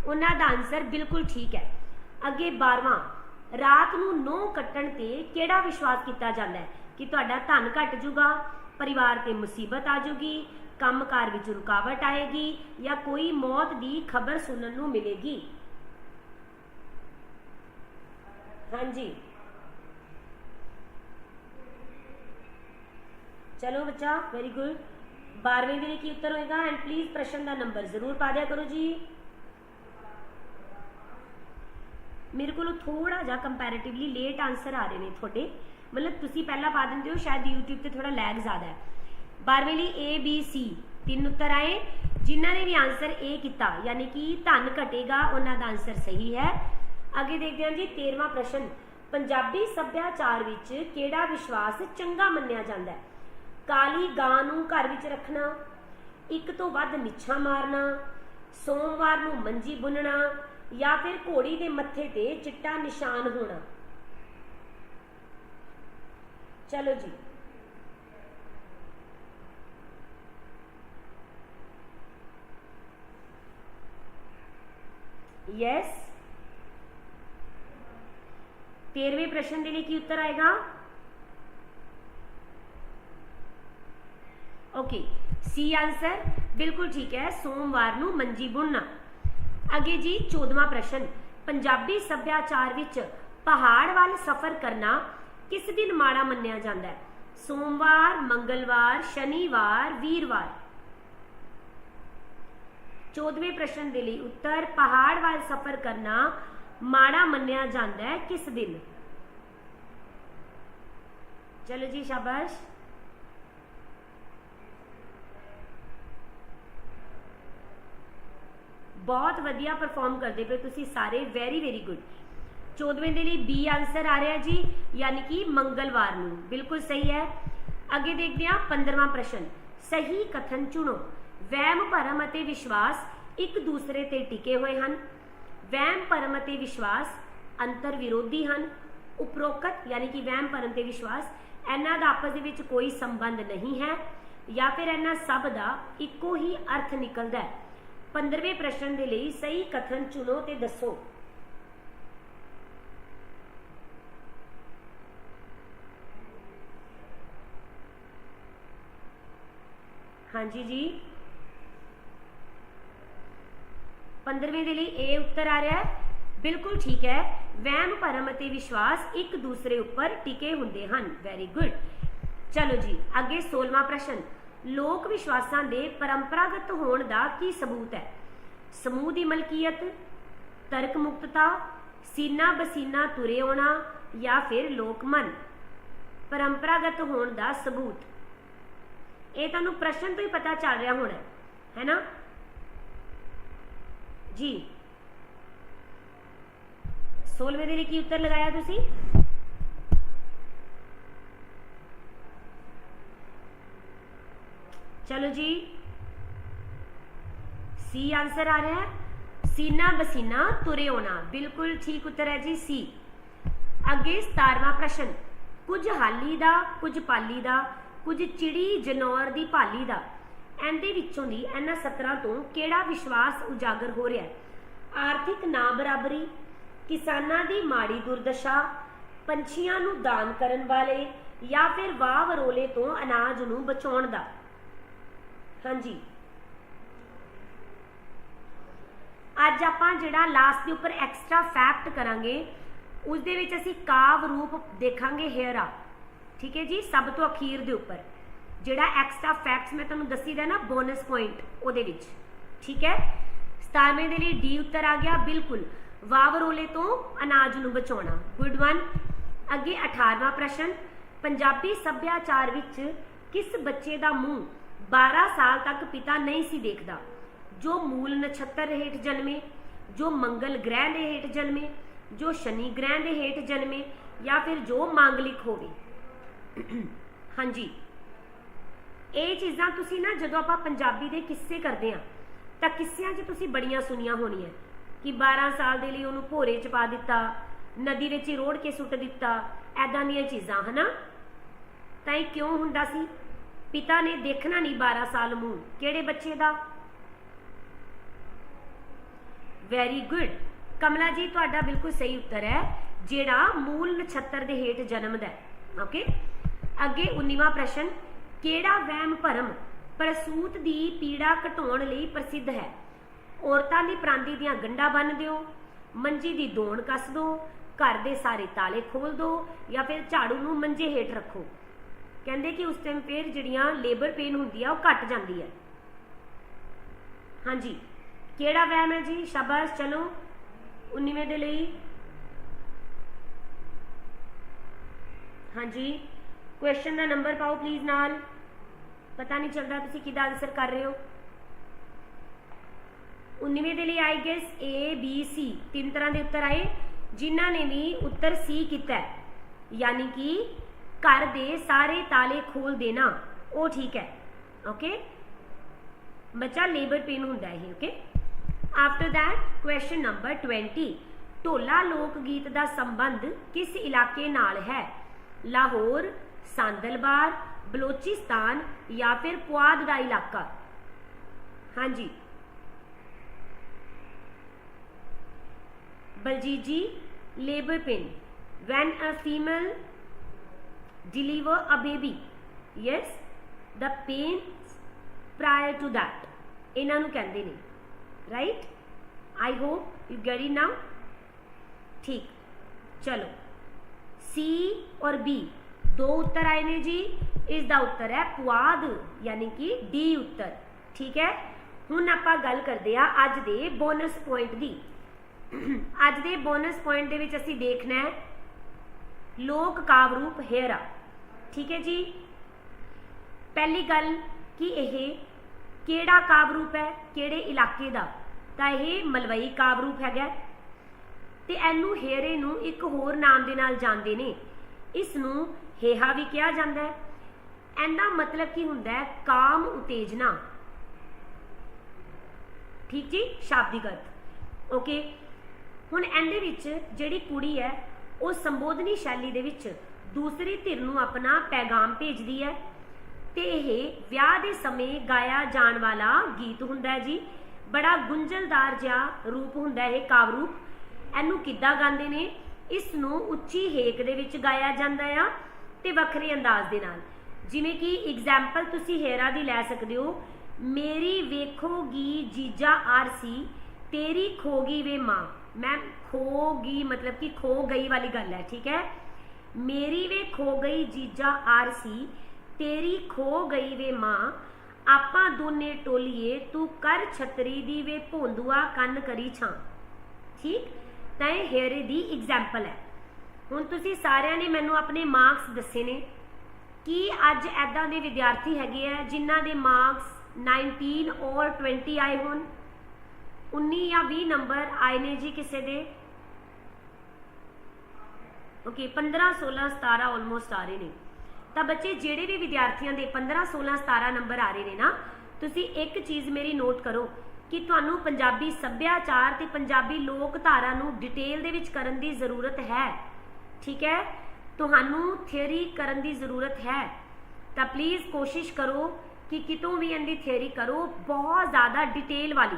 ਉਹਨਾਂ ਦਾ ਆਨਸਰ ਬਿਲਕੁਲ ਠੀਕ ਹੈ। ਅੱਗੇ 12ਵਾਂ ਰਾਤ ਨੂੰ ਨੋ ਕੱਟਣ ਤੇ ਕਿਹੜਾ ਵਿਸ਼ਵਾਸ ਕੀਤਾ ਜਾਂਦਾ ਹੈ? ਕਿ ਤੁਹਾਡਾ ਧਨ ਘਟ ਜਾਊਗਾ ਪਰਿਵਾਰ ਤੇ ਮੁਸੀਬਤ ਆ ਜਾਊਗੀ ਕੰਮਕਾਰ ਵਿੱਚ ਰੁਕਾਵਟ ਆਏਗੀ ਜਾਂ ਕੋਈ ਮੌਤ ਦੀ ਖਬਰ ਸੁਣਨ ਨੂੰ ਮਿਲੇਗੀ? ਹਾਂਜੀ। ਚਲੋ ਬੱਚਾ ਵੈਰੀ ਗੁੱਡ 12ਵੇਂ ਦੇ ਲਈ ਕੀ ਉੱਤਰ ਹੋਏਗਾ ਐਂਡ ਪਲੀਜ਼ ਪ੍ਰਸ਼ਨ ਦਾ ਨੰਬਰ ਜ਼ਰੂਰ ਪਾ ਦਿਆ ਕਰੋ ਜੀ। ਮੇਰੇ ਕੋਲ ਥੋੜਾ ਜਿਹਾ ਕੰਪੈਰੀਟਿਵਲੀ ਲੇਟ ਆਨਸਰ ਆ ਰਹੇ ਨੇ ਤੁਹਾਡੇ। ਮਤਲਬ ਤੁਸੀਂ ਪਹਿਲਾਂ ਪਾ ਦਿੰਦੇ ਹੋ, ਸ਼ਾਇਦ YouTube ਤੇ ਥੋੜਾ ਲੈਗ ਜ਼ਿਆਦਾ ਹੈ। 12ਵੇਂ ਲਈ A, B, C ਤਿੰਨ ਉੱਤਰ ਆਏ। ਜਿਨ੍ਹਾਂ ਨੇ ਵੀ ਆਨਸਰ A ਕੀਤਾ, ਯਾਨੀ ਕਿ ਧਨ ਘਟੇਗਾ, ਉਹਨਾਂ ਦਾ ਆਨਸਰ ਸਹੀ ਹੈ। ਅੱਗੇ ਦੇਖਦੇ ਹਾਂ ਜੀ 13ਵਾਂ ਪ੍ਰਸ਼ਨ। ਪੰਜਾਬੀ ਸੱਭਿਆਚਾਰ ਵਿੱਚ ਕਿਹੜਾ ਵਿਸ਼ਵਾਸ ਚੰਗਾ ਮੰਨਿਆ ਜਾਂਦਾ ਹੈ? ਕਾਲੀ ਗਾਂ ਨੂੰ ਘਰ ਵਿੱਚ ਰੱਖਣਾ, ਇੱਕ ਤੋਂ ਵੱਧ ਨਿੱਛਾ ਮਾਰਨਾ, ਸੋਮਵਾਰ ਨੂੰ ਮੰਜੀ ਬੁੰਨਣਾ ਜਾਂ ਫਿਰ ਘੋੜੀ ਦੇ ਮੱਥੇ ਤੇ ਚਿੱਟਾ ਨਿਸ਼ਾਨ ਹੋਣਾ। ਚਲੋ ਜੀ। ਯੈਸ 13ਵੇਂ ਪ੍ਰਸ਼ਨ ਦੇ ਲਈ ਕੀ ਉੱਤਰ ਆਏਗਾ ਓਕੇ ਸੀ ਆਨਸਰ ਬਿਲਕੁਲ ਠੀਕ ਹੈ, ਸੋਮਵਾਰ ਨੂੰ ਮੰਜੀ ਬੁਣਨਾ। ਅੱਗੇ ਜੀ 14ਵਾਂ ਪ੍ਰਸ਼ਨ। ਪੰਜਾਬੀ ਸੱਭਿਆਚਾਰ ਵਿੱਚ ਪਹਾੜ ਵੱਲ ਸਫ਼ਰ ਕਰਨਾ ਕਿਸ ਦਿਨ ਮਾੜਾ ਮੰਨਿਆ ਜਾਂਦਾ ਹੈ? ਸੋਮਵਾਰ, ਮੰਗਲਵਾਰ, ਸ਼ਨੀਵਾਰ, ਵੀਰਵਾਰ। 14ਵੇਂ ਪ੍ਰਸ਼ਨ ਦੇ ਲਈ ਉੱਤਰ, ਪਹਾੜ ਵੱਲ ਸਫ਼ਰ ਕਰਨਾ ਮਾੜਾ ਮੰਨਿਆ ਜਾਂਦਾ ਹੈ ਕਿਸ ਦਿਨ? ਚਲੋ ਜੀ, ਸ਼ਾਬਾਸ਼। ਬਹੁਤ ਵਧੀਆ ਪਰਫਾਰਮ ਕਰਦੇ ਪਏ, ਤੁਸੀਂ ਸਾਰੇ ਵੈਰੀ ਵੈਰੀ ਗੁੱਡ 14ਵੇਂ ਦੇ ਲਈ ਬੀ ਆਨਸਰ ਆ ਰਿਹਾ ਜੀ, ਯਾਨੀ ਕਿ ਮੰਗਲਵਾਰ ਨੂੰ। ਬਿਲਕੁਲ ਸਹੀ ਹੈ। ਅੱਗੇ ਦੇਖਦੇ ਹਾਂ 15ਵਾਂ ਪ੍ਰਸ਼ਨ। ਸਹੀ ਕਥਨ ਚੁਣੋ। ਵਹਿਮ, ਭਰਮ ਅਤੇ ਵਿਸ਼ਵਾਸ ਇੱਕ ਦੂਸਰੇ ਤੇ ਟਿਕੇ ਹੋਏ ਹਨ। ਵਹਿਮ, ਭਰਮ ਅਤੇ ਵਿਸ਼ਵਾਸ ਅੰਤਰ ਵਿਰੋਧੀ ਹਨ। ਉਪਰੋਕਤ, ਯਾਨੀ ਕਿ ਵਹਿਮ, ਭਰਮ ਤੇ ਵਿਸ਼ਵਾਸ, ਇਹਨਾਂ ਦਾ ਆਪਸ ਦੇ ਵਿੱਚ ਕੋਈ ਸੰਬੰਧ ਨਹੀਂ ਹੈ, ਜਾਂ ਫਿਰ ਇਹਨਾਂ ਸਭ ਦਾ ਇੱਕੋ ਹੀ ਅਰਥ ਨਿਕਲਦਾ ਹੈ। 15ਵੇਂ ਪ੍ਰਸ਼ਨ ਦੇ ਲਈ ਸਹੀ ਕਥਨ ਚੁਣੋ ਤੇ ਦੱਸੋ ਹਾਂਜੀ ਜੀ 15ਵੇਂ ਦੇ ਲਈ ਇਹ ਉੱਤਰ ਆ ਰਿਹਾ ਹੈ ਬਿਲਕੁਲ ਠੀਕ ਹੈ ਵਹਿਮ ਭਰਮ ਅਤੇ ਵਿਸ਼ਵਾਸ ਇੱਕ ਦੂਸਰੇ ਉੱਪਰ ਟਿਕੇ ਹੁੰਦੇ ਹਨ ਵੈਰੀ ਗੁੱਡ ਚਲੋ ਜੀ ਅੱਗੇ 16ਵਾਂ ਪ੍ਰਸ਼ਨ ਲੋਕ ਵਿਸ਼ਵਾਸਾਂ ਦੇ ਪਰੰਪਰਾਗਤ ਹੋਣ ਦਾ ਕੀ ਸਬੂਤ ਹੈ? ਸਮੂਹ ਦੀ ਮਲਕੀਅਤ, ਤਰਕ ਮੁਕਤਤਾ, ਸੀਨਾ ਬਸੀਨਾ ਤੁਰੇ ਆਉਣਾ ਜਾਂ ਫਿਰ ਲੋਕਮਨ ਪਰੰਪਰਾਗਤ ਹੋਣ ਦਾ ਸਬੂਤ। ਇਹ ਤੁਹਾਨੂੰ ਪ੍ਰਸ਼ਨ ਤੋਂ ਹੀ ਪਤਾ ਚੱਲ ਰਿਹਾ ਹੋਣਾ, ਹੈ ਨਾ? ਜੀ। 16ਵੇਂ ਦੇ ਲਈ ਕੀ ਉੱਤਰ ਲਗਾਇਆ ਤੁਸੀਂ? ਚਲੋ ਜੀ। ਸੀ ਆਨਸਰ ਆ ਰਿਹਾ ਹੈ। ਸੀਨਾ ਬਸੀਨਾ, ਤੁਰੇ ਹੋਣਾ। ਬਿਲਕੁਲ ਠੀਕ ਉੱਤਰ ਹੈ ਜੀ ਸੀ ਅੱਗੇ 17ਵਾਂ ਪ੍ਰਸ਼ਨ। ਕੁਝ ਹਾਲੀ ਦਾ, ਕੁਝ ਪਾਲੀ ਦਾ, ਕੁਝ ਚਿੜੀ ਜਨੌਰ ਦੀ ਭਾਲੀ ਦਾ। ਇਹਦੇ ਵਿੱਚੋਂ ਦੀ ਇਹਨਾਂ ਸਤਰਾਂ ਤੋਂ ਕਿਹੜਾ ਵਿਸ਼ਵਾਸ ਉਜਾਗਰ ਹੋ ਰਿਹਾ ਹੈ? ਆਰਥਿਕ ਨਾ ਬਰਾਬਰੀ, ਕਿਸਾਨਾਂ ਦੀ ਮਾੜੀ ਦੁਰਦਸ਼ਾ ਪੰਛੀਆਂ ਨੂੰ ਦਾਨ ਕਰਨ ਵਾਲੇ ਜਾਂ ਫਿਰ ਵਾਹ ਵਰੋਲੇ ਤੋਂ ਅਨਾਜ ਨੂੰ ਬਚਾਉਣ ਦਾ। ਹਾਂਜੀ। ਅੱਜ ਆਪਾਂ ਜਿਹੜਾ ਲਾਸਟ ਦੇ ਉੱਪਰ ਐਕਸਟਰਾ ਫੈਕਟ ਕਰਾਂਗੇ ਉਸ ਦੇ ਵਿੱਚ ਅਸੀਂ ਕਾਵ ਰੂਪ ਦੇਖਾਂਗੇ ਹੇਅਰਾ। ਠੀਕ ਹੈ ਜੀ? ਸਭ ਤੋਂ ਅਖੀਰ ਦੇ ਉੱਪਰ। ਜਿਹੜਾ ਐਕਸਟਰਾ ਫੈਕਟਸ ਮੈਂ ਤੁਹਾਨੂੰ ਦੱਸੀ ਦਾ ਨਾ ਬੋਨਸ ਪੁਆਇੰਟ ਉਹਦੇ ਵਿੱਚ। ਠੀਕ ਹੈ? 17ਵੇਂ ਦੇ ਲਈ ਡੀ ਉੱਤਰ ਆ ਗਿਆ, ਬਿਲਕੁਲ। ਵਾਵਰੋਲੇ ਤੋਂ ਅਨਾਜ ਨੂੰ ਬਚਾਉਣਾ। ਗੁੱਡ ਵਨ ਅੱਗੇ 18ਵਾਂ ਪ੍ਰਸ਼ਨ। ਪੰਜਾਬੀ ਸੱਭਿਆਚਾਰ ਵਿੱਚ ਕਿਸ ਬੱਚੇ ਦਾ ਮੂੰਹ 12 ਸਾਲ ਤੱਕ ਪਿਤਾ ਨਹੀਂ ਸੀ ਦੇਖਦਾ। ਜੋ ਮੂਲ ਨਛੱਤਰ ਹੇਠ ਜਨਮੇ, ਜੋ ਮੰਗਲ ਗ੍ਰਹਿ ਦੇ ਹੇਠ ਜਨਮੇ, ਜੋ ਸ਼ਨੀ ਗ੍ਰਹਿ ਦੇ ਹੇਠ ਜਨਮੇ ਜਾਂ ਫਿਰ ਜੋ ਮਾਂਗਲਿਕ ਹੋਵੇ। ਹਾਂਜੀ। ਇਹ ਚੀਜ਼ਾਂ ਤੁਸੀਂ ਨਾ ਜਦੋਂ ਆਪਾਂ ਪੰਜਾਬੀ ਦੇ ਕਿੱਸੇ ਕਰਦੇ ਆ ਤਾਂ ਕਿੱਸਿਆਂ 'ਚ ਤੁਸੀਂ ਬੜੀਆਂ ਸੁਣੀਆਂ ਹੋਣੀਆਂ। ਕਿ 12 ਸਾਲ ਦੇ ਲਈ ਉਹਨੂੰ ਭੋਰੇ 'ਚ ਪਾ ਦਿੱਤਾ, ਨਦੀ ਵਿੱਚ ਰੋੜ ਕੇ ਸੁੱਟ ਦਿੱਤਾ ਐਦਾਂ ਦੀਆਂ ਚੀਜ਼ਾਂ, ਹਨਾ? ਤਾਂ ਇਹ ਕਿਉਂ ਹੁੰਦਾ ਸੀ? ਪਿਤਾ ਨੇ ਦੇਖਣਾ ਨਹੀਂ 12 ਸਾਲ ਮੂੰਹ। ਕਿਹੜੇ ਬੱਚੇ ਦਾ? ਵੈਰੀ ਗੁੱਡ ਕਮਲਾ ਜੀ, ਤੁਹਾਡਾ ਬਿਲਕੁਲ ਸਹੀ ਉੱਤਰ ਹੈ, ਜਿਹੜਾ ਮੂਲ ਨਛੱਤਰ ਦੇ ਹੇਠ ਜਨਮਦਾ ਹੈ। ਓਕੇ ਅੱਗੇ 19ਵਾਂ ਪ੍ਰਸ਼ਨ, ਕਿਹੜਾ ਵਹਿਮ ਭਰਮ ਪ੍ਰਸੂਤ ਦੀ ਪੀੜਾ ਘਟਾਉਣ ਲਈ ਪ੍ਰਸਿੱਧ ਹੈ? ਔਰਤਾਂ ਦੀ ਪ੍ਰਾਂਦੀ ਦੀਆਂ ਗੰਢਾਂ ਬੰਨ ਦਿਓ, ਮੰਜੀ ਦੀ ਦੋਣ ਕੱਸ ਦਿਓ, ਘਰ ਦੇ ਸਾਰੇ ਤਾਲੇ ਖੋਲ ਦਿਓ, ਜਾਂ ਫਿਰ ਝਾੜੂ ਨੂੰ ਮੰਜੇ ਹੇਠ ਰੱਖੋ। ਕਹਿੰਦੇ ਕਿ ਉਸ ਟਾਈਮ ਫਿਰ ਜਿਹੜੀਆਂ ਲੇਬਰ ਪੇਨ ਹੁੰਦੀ ਆ ਉਹ ਘਟ ਜਾਂਦੀ ਹੈ ਹਾਂਜੀ। ਕਿਹੜਾ ਵਹਿਮ ਹੈ ਜੀ? ਸ਼ਾਬਾਸ਼, ਚਲੋ। 19ਵੇਂ ਦੇ ਲਈ। ਹਾਂਜੀ। ਕੁਐਸਚਨ ਦਾ ਨੰਬਰ ਪਾਓ ਪਲੀਜ਼ ਨਾਲ। ਪਤਾ ਨਹੀਂ ਚੱਲਦਾ ਤੁਸੀਂ ਕਿਹਦਾ ਆਨਸਰ ਕਰ ਰਹੇ ਹੋ। 19ਵੇਂ ਦੇ ਲਈ I guess A, B, C ਤਿੰਨ ਤਰ੍ਹਾਂ ਦੇ ਉੱਤਰ ਆਏ। ਜਿਨ੍ਹਾਂ ਨੇ ਵੀ ਉੱਤਰ C ਕੀਤਾ ਯਾਨੀ ਕਿ ਘਰ ਦੇ ਸਾਰੇ ਤਾਲੇ ਖੋਲ ਦੇਣਾ। ਉਹ ਠੀਕ ਹੈ ਓਕੇ ਬੱਚਾ ਲੇਬਰ ਪੇਨ ਹੁੰਦਾ ਹੈ okay after that question number 20 ਢੋਲਾ ਲੋਕ ਗੀਤ ਦਾ ਸੰਬੰਧ ਕਿਸ ਇਲਾਕੇ ਨਾਲ ਹੈ? ਲਾਹੌਰ, ਸਾਂਦਲਬਾਰ, ਬਲੋਚਿਸਤਾਨ ਜਾਂ ਫਿਰ ਪੁਆਧ ਦਾ ਇਲਾਕਾ? ਹਾਂਜੀ। ਬਲਜੀਤ ਜੀ, labor pain when a female deliver a baby. Yes, the pain prior to that. ਇਹਨਾਂ ਨੂੰ ਕਹਿੰਦੇ ਨੇ right I hope you get it now ਠੀਕ, ਚਲੋ। ਸੀ ਔਰ ਬੀ ਦੋ ਉੱਤਰ ਆਏ ਨੇ ਜੀ। ਇਸ ਦਾ ਉੱਤਰ ਹੈ ਪੁਆਦ ਯਾਨੀ ਕਿ ਡੀ ਉੱਤਰ। ਠੀਕ ਹੈ? ਹੁਣ ਆਪਾਂ ਗੱਲ ਕਰਦੇ ਆ ਅੱਜ ਦੇ ਬੋਨਸ ਪੁਆਇੰਟ ਦੀ। ਅੱਜ ਦੇ ਬੋਨਸ ਪੁਆਇੰਟ ਦੇ ਵਿੱਚ ਅਸੀਂ ਦੇਖਣਾ ਹੈ ਲੋਕ ਕਾਵ ਰੂਪ ਹੇਰਾ ਠੀਕ ਹੈ ਜੀ? ਪਹਿਲੀ ਗੱਲ ਕਿ ਇਹ? ਕਿਹੜਾ ਕਾਵ ਰੂਪ ਹੈ? ਕਿਹੜੇ ਇਲਾਕੇ ਦਾ? ਤਾਂ ਇਹ ਮਲਵਈ ਕਾਵ ਰੂਪ ਹੈਗਾ ਤੇ ਇਹਨੂੰ ਹੇਰੇ ਨੂੰ ਇੱਕ ਹੋਰ ਨਾਮ ਦੇ ਨਾਲ ਜਾਣਦੇ ਨੇ। ਇਸ ਨੂੰ ਹੇਹਾ ਵੀ ਕਿਹਾ ਜਾਂਦਾ ਹੈ। ਇਹਦਾ ਮਤਲਬ ਕੀ ਹੁੰਦਾ ਹੈ? ਕਾਮ ਉਤੇਜਨਾ। ਠੀਕ ਜੀ? ਸ਼ਾਬਦਿਕ ਅਰਥ ਓਕੇ। ਹੁਣ ਇਹਦੇ ਵਿੱਚ ਜਿਹੜੀ ਕੁੜੀ ਹੈ, ਉਹ ਸੰਬੋਧਨੀ ਸ਼ੈਲੀ ਦੇ ਵਿੱਚ ਦੂਸਰੀ ਧਿਰ ਨੂੰ ਆਪਣਾ ਪੈਗਾਮ ਭੇਜਦੀ ਹੈ। ਤੇ ਇਹ ਵਿਆਹ ਦੇ ਸਮੇਂ ਗਾਇਆ ਜਾਣ ਵਾਲਾ ਗੀਤ ਹੁੰਦਾ ਹੈ ਜੀ। ਬੜਾ ਗੁੰਝਲਦਾਰ ਜਿਹਾ ਰੂਪ ਹੁੰਦਾ ਹੈ ਕਾਵ ਰੂਪ। ਇਹਨੂੰ ਕਿੱਦਾਂ ਗਾਉਂਦੇ ਨੇ? ਇਸ ਨੂੰ ਉੱਚੀ ਹੇਕ ਦੇ ਵਿੱਚ ਗਾਇਆ ਜਾਂਦਾ ਆ ਤੇ ਵੱਖਰੇ ਅੰਦਾਜ਼ ਦੇ ਨਾਲ। ਜਿਵੇਂ ਕਿ ਐਗਜ਼ਾਮਪਲ ਤੁਸੀਂ ਹੇਰਾ ਦੀ ਲੈ ਸਕਦੇ ਹੋ। ਮੇਰੀ ਵੇਖੋਗੀ ਜੀਜਾ ਆਰਸੀ, ਤੇਰੀ ਖੋਗੀ ਵੇ ਮਾਂ। ਮੈਂ ਖੋਗੀ ਮਤਲਬ ਕਿ ਖੋ ਗਈ ਵਾਲੀ ਗੱਲ ਹੈ, ਠੀਕ ਹੈ? ਮੇਰੀ ਵੇ ਖੋ ਗਈ ਜੀਜਾ ਆਰਸੀ, ਤੇਰੀ ਖੋ ਗਈ ਵੇ ਮਾਂ, ਆਪਾਂ ਦੋਨੇ ਟੋਲੀਏ, ਤੂੰ ਕਰ ਛਤਰੀ ਦੀ ਵੇ ਭੋਂਦੂਆ ਕੰਨ ਕਰੀ ਛਾਂ। ਠੀਕ? ਤਾਂ ਇਹ ਹੇਰੇ ਦੀ ਐਗਜ਼ਾਮਪਲ ਹੈ। ਹੁਣ ਤੁਸੀਂ ਸਾਰਿਆਂ ਨੇ ਮੈਨੂੰ ਆਪਣੇ ਮਾਰਕਸ ਦੱਸੇ ਨੇ। ਕੀ ਅੱਜ ਐਦਾਂ ਦੇ ਵਿਦਿਆਰਥੀ ਹੈਗੇ ਆ ਜਿਨ੍ਹਾਂ ਦੇ ਮਾਰਕਸ 19 ਔਰ 20 ਆਏ ਹੋਣ? 19 ਜਾਂ 20 ਨੰਬਰ ਆਏ ਨੇ ਜੀ ਕਿਸੇ ਦੇ? ਓਕੇ 15 16 17 ਆਲਮੋਸਟ ਆ ਰਹੇ ਨੇ। ਤਾਂ ਬੱਚੇ, ਜਿਹੜੇ ਵੀ ਵਿਦਿਆਰਥੀਆਂ ਦੇ 15 16 17 ਨੰਬਰ ਆ ਰਹੇ ਨੇ ਨਾ, ਤੁਸੀਂ ਇੱਕ ਚੀਜ਼ ਮੇਰੀ ਨੋਟ ਕਰੋ ਕਿ ਤੁਹਾਨੂੰ ਪੰਜਾਬੀ ਸੱਭਿਆਚਾਰ ਤੇ ਪੰਜਾਬੀ ਲੋਕ ਧਾਰਾ ਨੂੰ ਡਿਟੇਲ ਦੇ ਵਿੱਚ ਕਰਨ ਦੀ ਜ਼ਰੂਰਤ ਹੈ। ਠੀਕ ਹੈ? ਤੁਹਾਨੂੰ ਥਿਉਰੀ ਕਰਨ ਦੀ ਜ਼ਰੂਰਤ ਹੈ। ਤਾਂ ਪਲੀਜ਼ ਕੋਸ਼ਿਸ਼ ਕਰੋ ਕਿ ਕਿਤੋਂ ਵੀ ਇਹਦੀ ਥਿਉਰੀ ਕਰੋ, ਬਹੁਤ ਜ਼ਿਆਦਾ ਡਿਟੇਲ ਵਾਲੀ।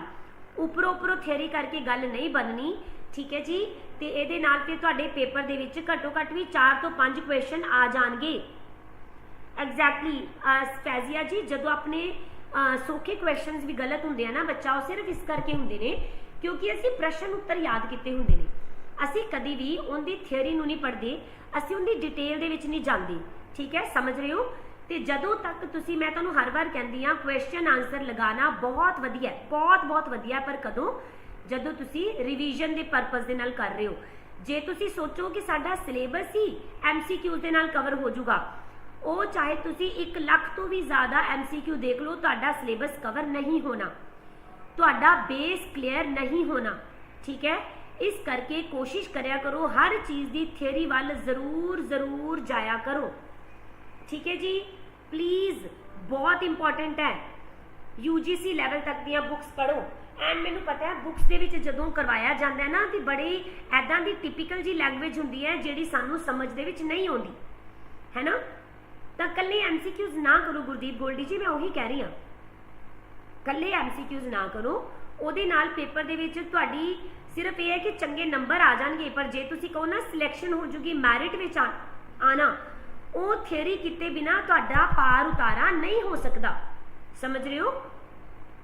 ਉਪਰੋਂ ਉੱਪਰੋਂ ਥਿਉਰੀ ਕਰਕੇ ਗੱਲ ਨਹੀਂ ਬਣਨੀ। ਠੀਕ ਹੈ ਜੀ? ਤੇ ਇਹਦੇ ਨਾਲ ਫਿਰ ਤੁਹਾਡੇ ਪੇਪਰ ਦੇ ਵਿੱਚ ਘੱਟੋ ਘੱਟ ਵੀ 4 ਤੋਂ 5 ਕੁਐਸਚਨ ਆ ਜਾਣਗੇ। ਐਗਜ਼ੈਕਟਲੀ ਸਪੈਜ਼ੀਆ ਜੀ ਜਦੋਂ ਆਪਣੇ ਅਹ, ਕੁਐਸਚਨਸ ਵੀ ਗਲਤ ਹੁੰਦੇ ਆ ਨਾ ਬੱਚਾ ਉਹ ਸਿਰਫ ਇਸ ਕਰਕੇ ਹੁੰਦੇ ਨੇ ਕਿਉਂਕਿ ਅਸੀਂ ਪ੍ਰਸ਼ਨ ਉੱਤਰ ਯਾਦ ਕੀਤੇ ਹੁੰਦੇ ਨੇ। ਅਸੀਂ ਕਦੀ ਵੀ ਉਹਦੀ ਥਿਉਰੀ ਨੂੰ ਨਹੀਂ ਪੜ੍ਹਦੇ ਅਸੀਂ ਉਹਦੀ ਡਿਟੇਲ ਦੇ ਵਿੱਚ ਨਹੀਂ ਜਾਂਦੇ। ਠੀਕ ਹੈ? ਸਮਝ ਰਹੇ ਹੋ? ਤੇ ਜਦੋਂ ਤੱਕ ਤੁਸੀਂ ਮੈਂ ਤੁਹਾਨੂੰ ਹਰ ਵਾਰ ਕਹਿੰਦੀ ਆ ਕੁਐਸਚਨ ਆਨਸਰ ਲਗਾਉਣਾ ਬਹੁਤ ਵਧੀਆ ਬਹੁਤ ਬਹੁਤ ਵਧੀਆ ਪਰ ਕਦੋਂ? ਜਦੋਂ ਤੁਸੀਂ ਰਿਵੀਜ਼ਨ ਦੇ ਪਰਪਸ ਦੇ ਨਾਲ ਕਰ ਰਹੇ ਹੋ। ਜੇ ਤੁਸੀਂ ਸੋਚੋ ਕਿ ਸਾਡਾ ਸਿਲੇਬਸ ਹੀ ਐਮਸੀਕਿਊਜ਼ ਦੇ ਨਾਲ ਕਵਰ ਹੋ ਜਾਊਗਾ, ਉਹ ਚਾਹੇ ਤੁਸੀਂ 1 ਲੱਖ ਤੋਂ ਵੀ ਜ਼ਿਆਦਾ ਐਮਸੀਕਿਊ ਦੇਖ ਲਓ, ਤੁਹਾਡਾ ਸਿਲੇਬਸ ਕਵਰ ਨਹੀਂ ਹੋਣਾ। ਤੁਹਾਡਾ ਬੇਸ ਕਲੀਅਰ ਨਹੀਂ ਹੋਣਾ। ਠੀਕ ਹੈ? ਇਸ ਕਰਕੇ ਕੋਸ਼ਿਸ਼ ਕਰਿਆ ਕਰੋ, ਹਰ ਚੀਜ਼ ਦੀ ਥਿਉਰੀ ਵੱਲ ਜ਼ਰੂਰ ਜ਼ਰੂਰ ਜਾਇਆ ਕਰੋ। ਠੀਕ ਹੈ ਜੀ? ਪਲੀਜ਼ ਬਹੁਤ ਇੰਪੋਰਟੈਂਟ ਹੈ। UGC ਲੈਵਲ ਤੱਕ ਦੀਆਂ ਬੁੱਕਸ ਪੜ੍ਹੋ। ਐਂਡ ਮੈਨੂੰ ਪਤਾ ਹੈ ਬੁੱਕਸ ਦੇ ਵਿੱਚ ਜਦੋਂ ਕਰਵਾਇਆ ਜਾਂਦਾ ਹੈ ਨਾ, ਤੇ ਬੜੀ ਐਦਾਂ ਦੀ ਟਿਪੀਕਲ ਜੀ ਲੈਂਗੁਏਜ ਹੁੰਦੀ ਹੈ, ਜਿਹੜੀ ਸਾਨੂੰ ਸਮਝ ਦੇ ਵਿੱਚ ਨਹੀਂ ਆਉਂਦੀ। ਹੈ ਨਾ? ਤਾਂ ਕੱਲੇ ਐਮਸੀਕਿਊਜ਼ ਨਾ ਕਰੋ ਗੁਰਦੀਪ ਗੋਲਡੀ ਜੀ, ਮੈਂ ਉਹੀ ਕਹਿ ਰਹੀ ਹਾਂ। ਕੱਲੇ ਐਮਸੀਕਿਊਜ਼ ਨਾ ਕਰੋ, ਉਹਦੇ ਨਾਲ ਪੇਪਰ ਦੇ ਵਿੱਚ ਤੁਹਾਡੀ ਸਿਰਫ ਇਹ ਹੈ ਕਿ ਚੰਗੇ ਨੰਬਰ ਆ ਜਾਣਗੇ, ਪਰ ਜੇ ਤੁਸੀਂ ਕਹੋ ਨਾ ਸਿਲੈਕਸ਼ਨ ਹੋ ਜੂਗੀ ਮੈਰਿਟ ਵਿੱਚ ਆ- ਆਣਾ, ਉਹ ਥਿਉਰੀ ਕੀਤੇ ਬਿਨਾ ਤੁਹਾਡਾ ਪਾਰ ਉਤਾਰਾ ਨਹੀਂ ਹੋ ਸਕਦਾ। ਸਮਝ ਰਹੇ ਹੋ?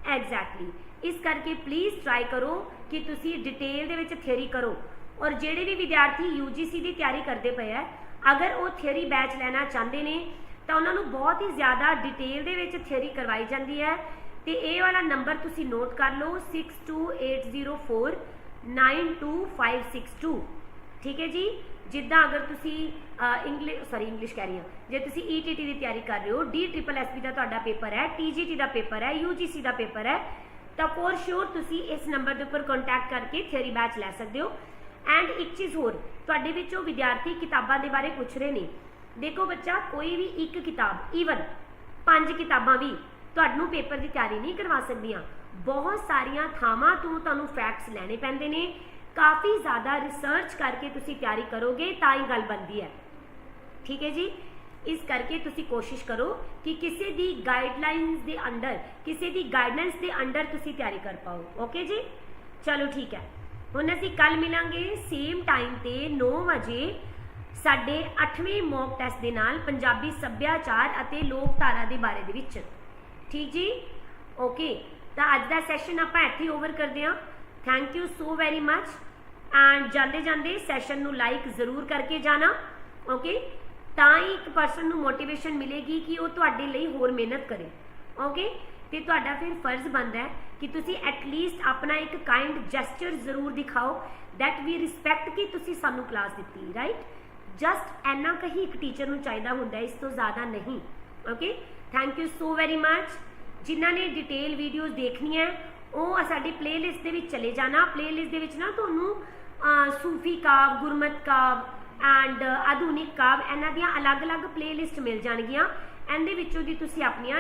ਐਗਜ਼ੈਕਟਲੀ ਇਸ ਕਰਕੇ ਪਲੀਜ਼ ਟਰਾਈ ਕਰੋ ਕਿ ਤੁਸੀਂ ਡਿਟੇਲ ਦੇ ਵਿੱਚ ਥਿਉਰੀ ਕਰੋ। ਔਰ ਜਿਹੜੇ ਵੀ ਵਿਦਿਆਰਥੀ UGC ਦੀ ਤਿਆਰੀ ਕਰਦੇ ਪਏ ਆ, ਅਗਰ ਉਹ ਥਿਉਰੀ ਬੈਚ ਲੈਣਾ ਚਾਹੁੰਦੇ ਨੇ, ਤਾਂ ਉਹਨਾਂ ਨੂੰ ਬਹੁਤ ਹੀ ਜ਼ਿਆਦਾ ਡਿਟੇਲ ਦੇ ਵਿੱਚ ਥਿਉਰੀ ਕਰਵਾਈ ਜਾਂਦੀ ਹੈ। ਤੇ ਇਹ ਵਾਲਾ ਨੰਬਰ ਤੁਸੀਂ ਨੋਟ ਕਰ ਲਓ 62804 92562 ਠੀਕ ਹੈ ਜੀ? ਜਿੱਦਾਂ ਅਗਰ ਤੁਸੀਂ ਇੰਗਲਿਸ਼ ਸੌਰੀ ਇੰਗਲਿਸ਼ ਕਹਿ ਰਹੀ ਹਾਂ। ਜੇ ਤੁਸੀਂ ETT ਦੀ ਤਿਆਰੀ ਕਰ ਰਹੇ ਹੋ ਡੀ ਟ੍ਰਿਪਲ DSSSB ਦਾ ਤੁਹਾਡਾ ਪੇਪਰ ਹੈ TGT ਦਾ ਪੇਪਰ ਹੈ UGC ਦਾ ਪੇਪਰ ਹੈ ਤਾਂ ਫੋਰ ਸ਼ੋਰ ਤੁਸੀਂ ਇਸ ਨੰਬਰ ਦੇ ਉੱਪਰ ਕੰਟੈਕਟ ਕਰਕੇ ਥਿਉਰੀ ਬੈਚ ਲੈ ਸਕਦੇ ਹੋ। ਐਂਡ ਇੱਕ ਚੀਜ਼ ਹੋਰ, ਤੁਹਾਡੇ ਵਿੱਚੋਂ ਵਿਦਿਆਰਥੀ ਕਿਤਾਬਾਂ ਦੇ ਬਾਰੇ ਪੁੱਛ ਰਹੇ ਨੇ। ਦੇਖੋ ਬੱਚਾ, ਕੋਈ ਵੀ ਇੱਕ ਕਿਤਾਬ ਈਵਨ ਪੰਜ ਕਿਤਾਬਾਂ ਵੀ ਤੁਹਾਨੂੰ ਪੇਪਰ ਦੀ ਤਿਆਰੀ ਨਹੀਂ ਕਰਵਾ ਸਕਦੀਆਂ। ਬਹੁਤ ਸਾਰੀਆਂ ਥਾਵਾਂ ਤੋਂ ਤੁਹਾਨੂੰ ਫੈਕਟਸ ਲੈਣੇ ਪੈਂਦੇ ਨੇ। ਕਾਫੀ ਜ਼ਿਆਦਾ ਰਿਸਰਚ ਕਰਕੇ ਤੁਸੀਂ ਤਿਆਰੀ ਕਰੋਗੇ ਤਾਂ ਹੀ ਗੱਲ ਬਣਦੀ ਹੈ। ਠੀਕ ਹੈ ਜੀ? ਇਸ ਕਰਕੇ ਤੁਸੀਂ ਕੋਸ਼ਿਸ਼ ਕਰੋ ਕਿ ਕਿਸੇ ਦੀ ਗਾਈਡਲਾਈਨਸ ਦੇ ਅੰਡਰ, ਕਿਸੇ ਦੀ ਗਾਈਡੈਂਸ ਦੇ ਅੰਡਰ ਤੁਸੀਂ ਤਿਆਰੀ ਕਰ ਪਾਓ। ਓਕੇ ਜੀ? ਚਲੋ ਠੀਕ ਹੈ। ਹੁਣ ਅਸੀਂ ਕੱਲ ਮਿਲਾਂਗੇ ਸੇਮ ਟਾਈਮ ਤੇ 9 ਵਜੇ ਸਾਡੇ 8ਵੇਂ ਮੌਕ ਟੈਸਟ ਦੇ ਨਾਲ ਪੰਜਾਬੀ ਸੱਭਿਆਚਾਰ ਅਤੇ ਲੋਕਧਾਰਾ ਦੇ ਬਾਰੇ ਦੇ ਵਿੱਚ। ਠੀਕ ਜੀ? ਓਕੇ ਤਾਂ ਅੱਜ ਦਾ ਸੈਸ਼ਨ ਆਪਾਂ ਇੱਥੇ ਓਵਰ ਕਰਦੇ ਹਾਂ। Thank you so very much and ਜਾਂਦੇ ਜਾਂਦੇ ਸੈਸ਼ਨ ਨੂੰ ਲਾਈਕ ਜ਼ਰੂਰ ਕਰਕੇ ਜਾਣਾ। ਓਕੇ ਤਾਂ ਹੀ ਇੱਕ ਪਰਸਨ ਨੂੰ ਮੋਟੀਵੇਸ਼ਨ ਮਿਲੇਗੀ ਕਿ ਉਹ ਤੁਹਾਡੇ ਲਈ ਹੋਰ ਮਿਹਨਤ ਕਰੇ। ਓਕੇ ਤੇ ਤੁਹਾਡਾ ਫਿਰ ਫਰਜ਼ ਬਣਦਾ ਹੈ ਕਿ ਤੁਸੀਂ ਐਟ ਲੀਸਟ ਆਪਣਾ ਇੱਕ ਕਾਈਂਡ ਜੈਸਚਰ ਜ਼ਰੂਰ ਦਿਖਾਓ that ਵੀ ਰਿਸਪੈਕਟ ਕਿ ਤੁਸੀਂ ਸਾਨੂੰ ਕਲਾਸ ਦਿੱਤੀ ਰਾਈਟ ਜਸਟ ਐਨਾ ਕਹੀ ਇੱਕ ਟੀਚਰ ਨੂੰ ਚਾਹੀਦਾ ਹੁੰਦਾ ਇਸ ਤੋਂ ਜ਼ਿਆਦਾ ਨਹੀਂ। Okay thank you so very much ਜਿਨ੍ਹਾਂ ਨੇ ਡਿਟੇਲ ਵੀਡੀਓਜ਼ ਦੇਖਣੀਆਂ ਹੈ, ਉਹ ਸਾਡੀ ਪਲੇਲਿਸਟ ਦੇ ਵਿੱਚ ਚਲੇ ਜਾਣਾ। ਪਲੇਲਿਸਟ ਦੇ ਵਿੱਚ ਨਾ ਤੁਹਾਨੂੰ ਸੂਫੀ ਕਾਵ ਗੁਰਮਤ ਕਾਵ ਐਂਡ uh, ਆਧੁਨਿਕ ਕਾਵ ਇਹਨਾਂ ਦੀਆਂ ਅਲੱਗ-ਅਲੱਗ ਪਲੇਲਿਸਟ ਮਿਲ ਜਾਣਗੀਆਂ। ਇਹਦੇ ਵਿੱਚੋਂ ਦੀ ਤੁਸੀਂ ਆਪਣੀਆਂ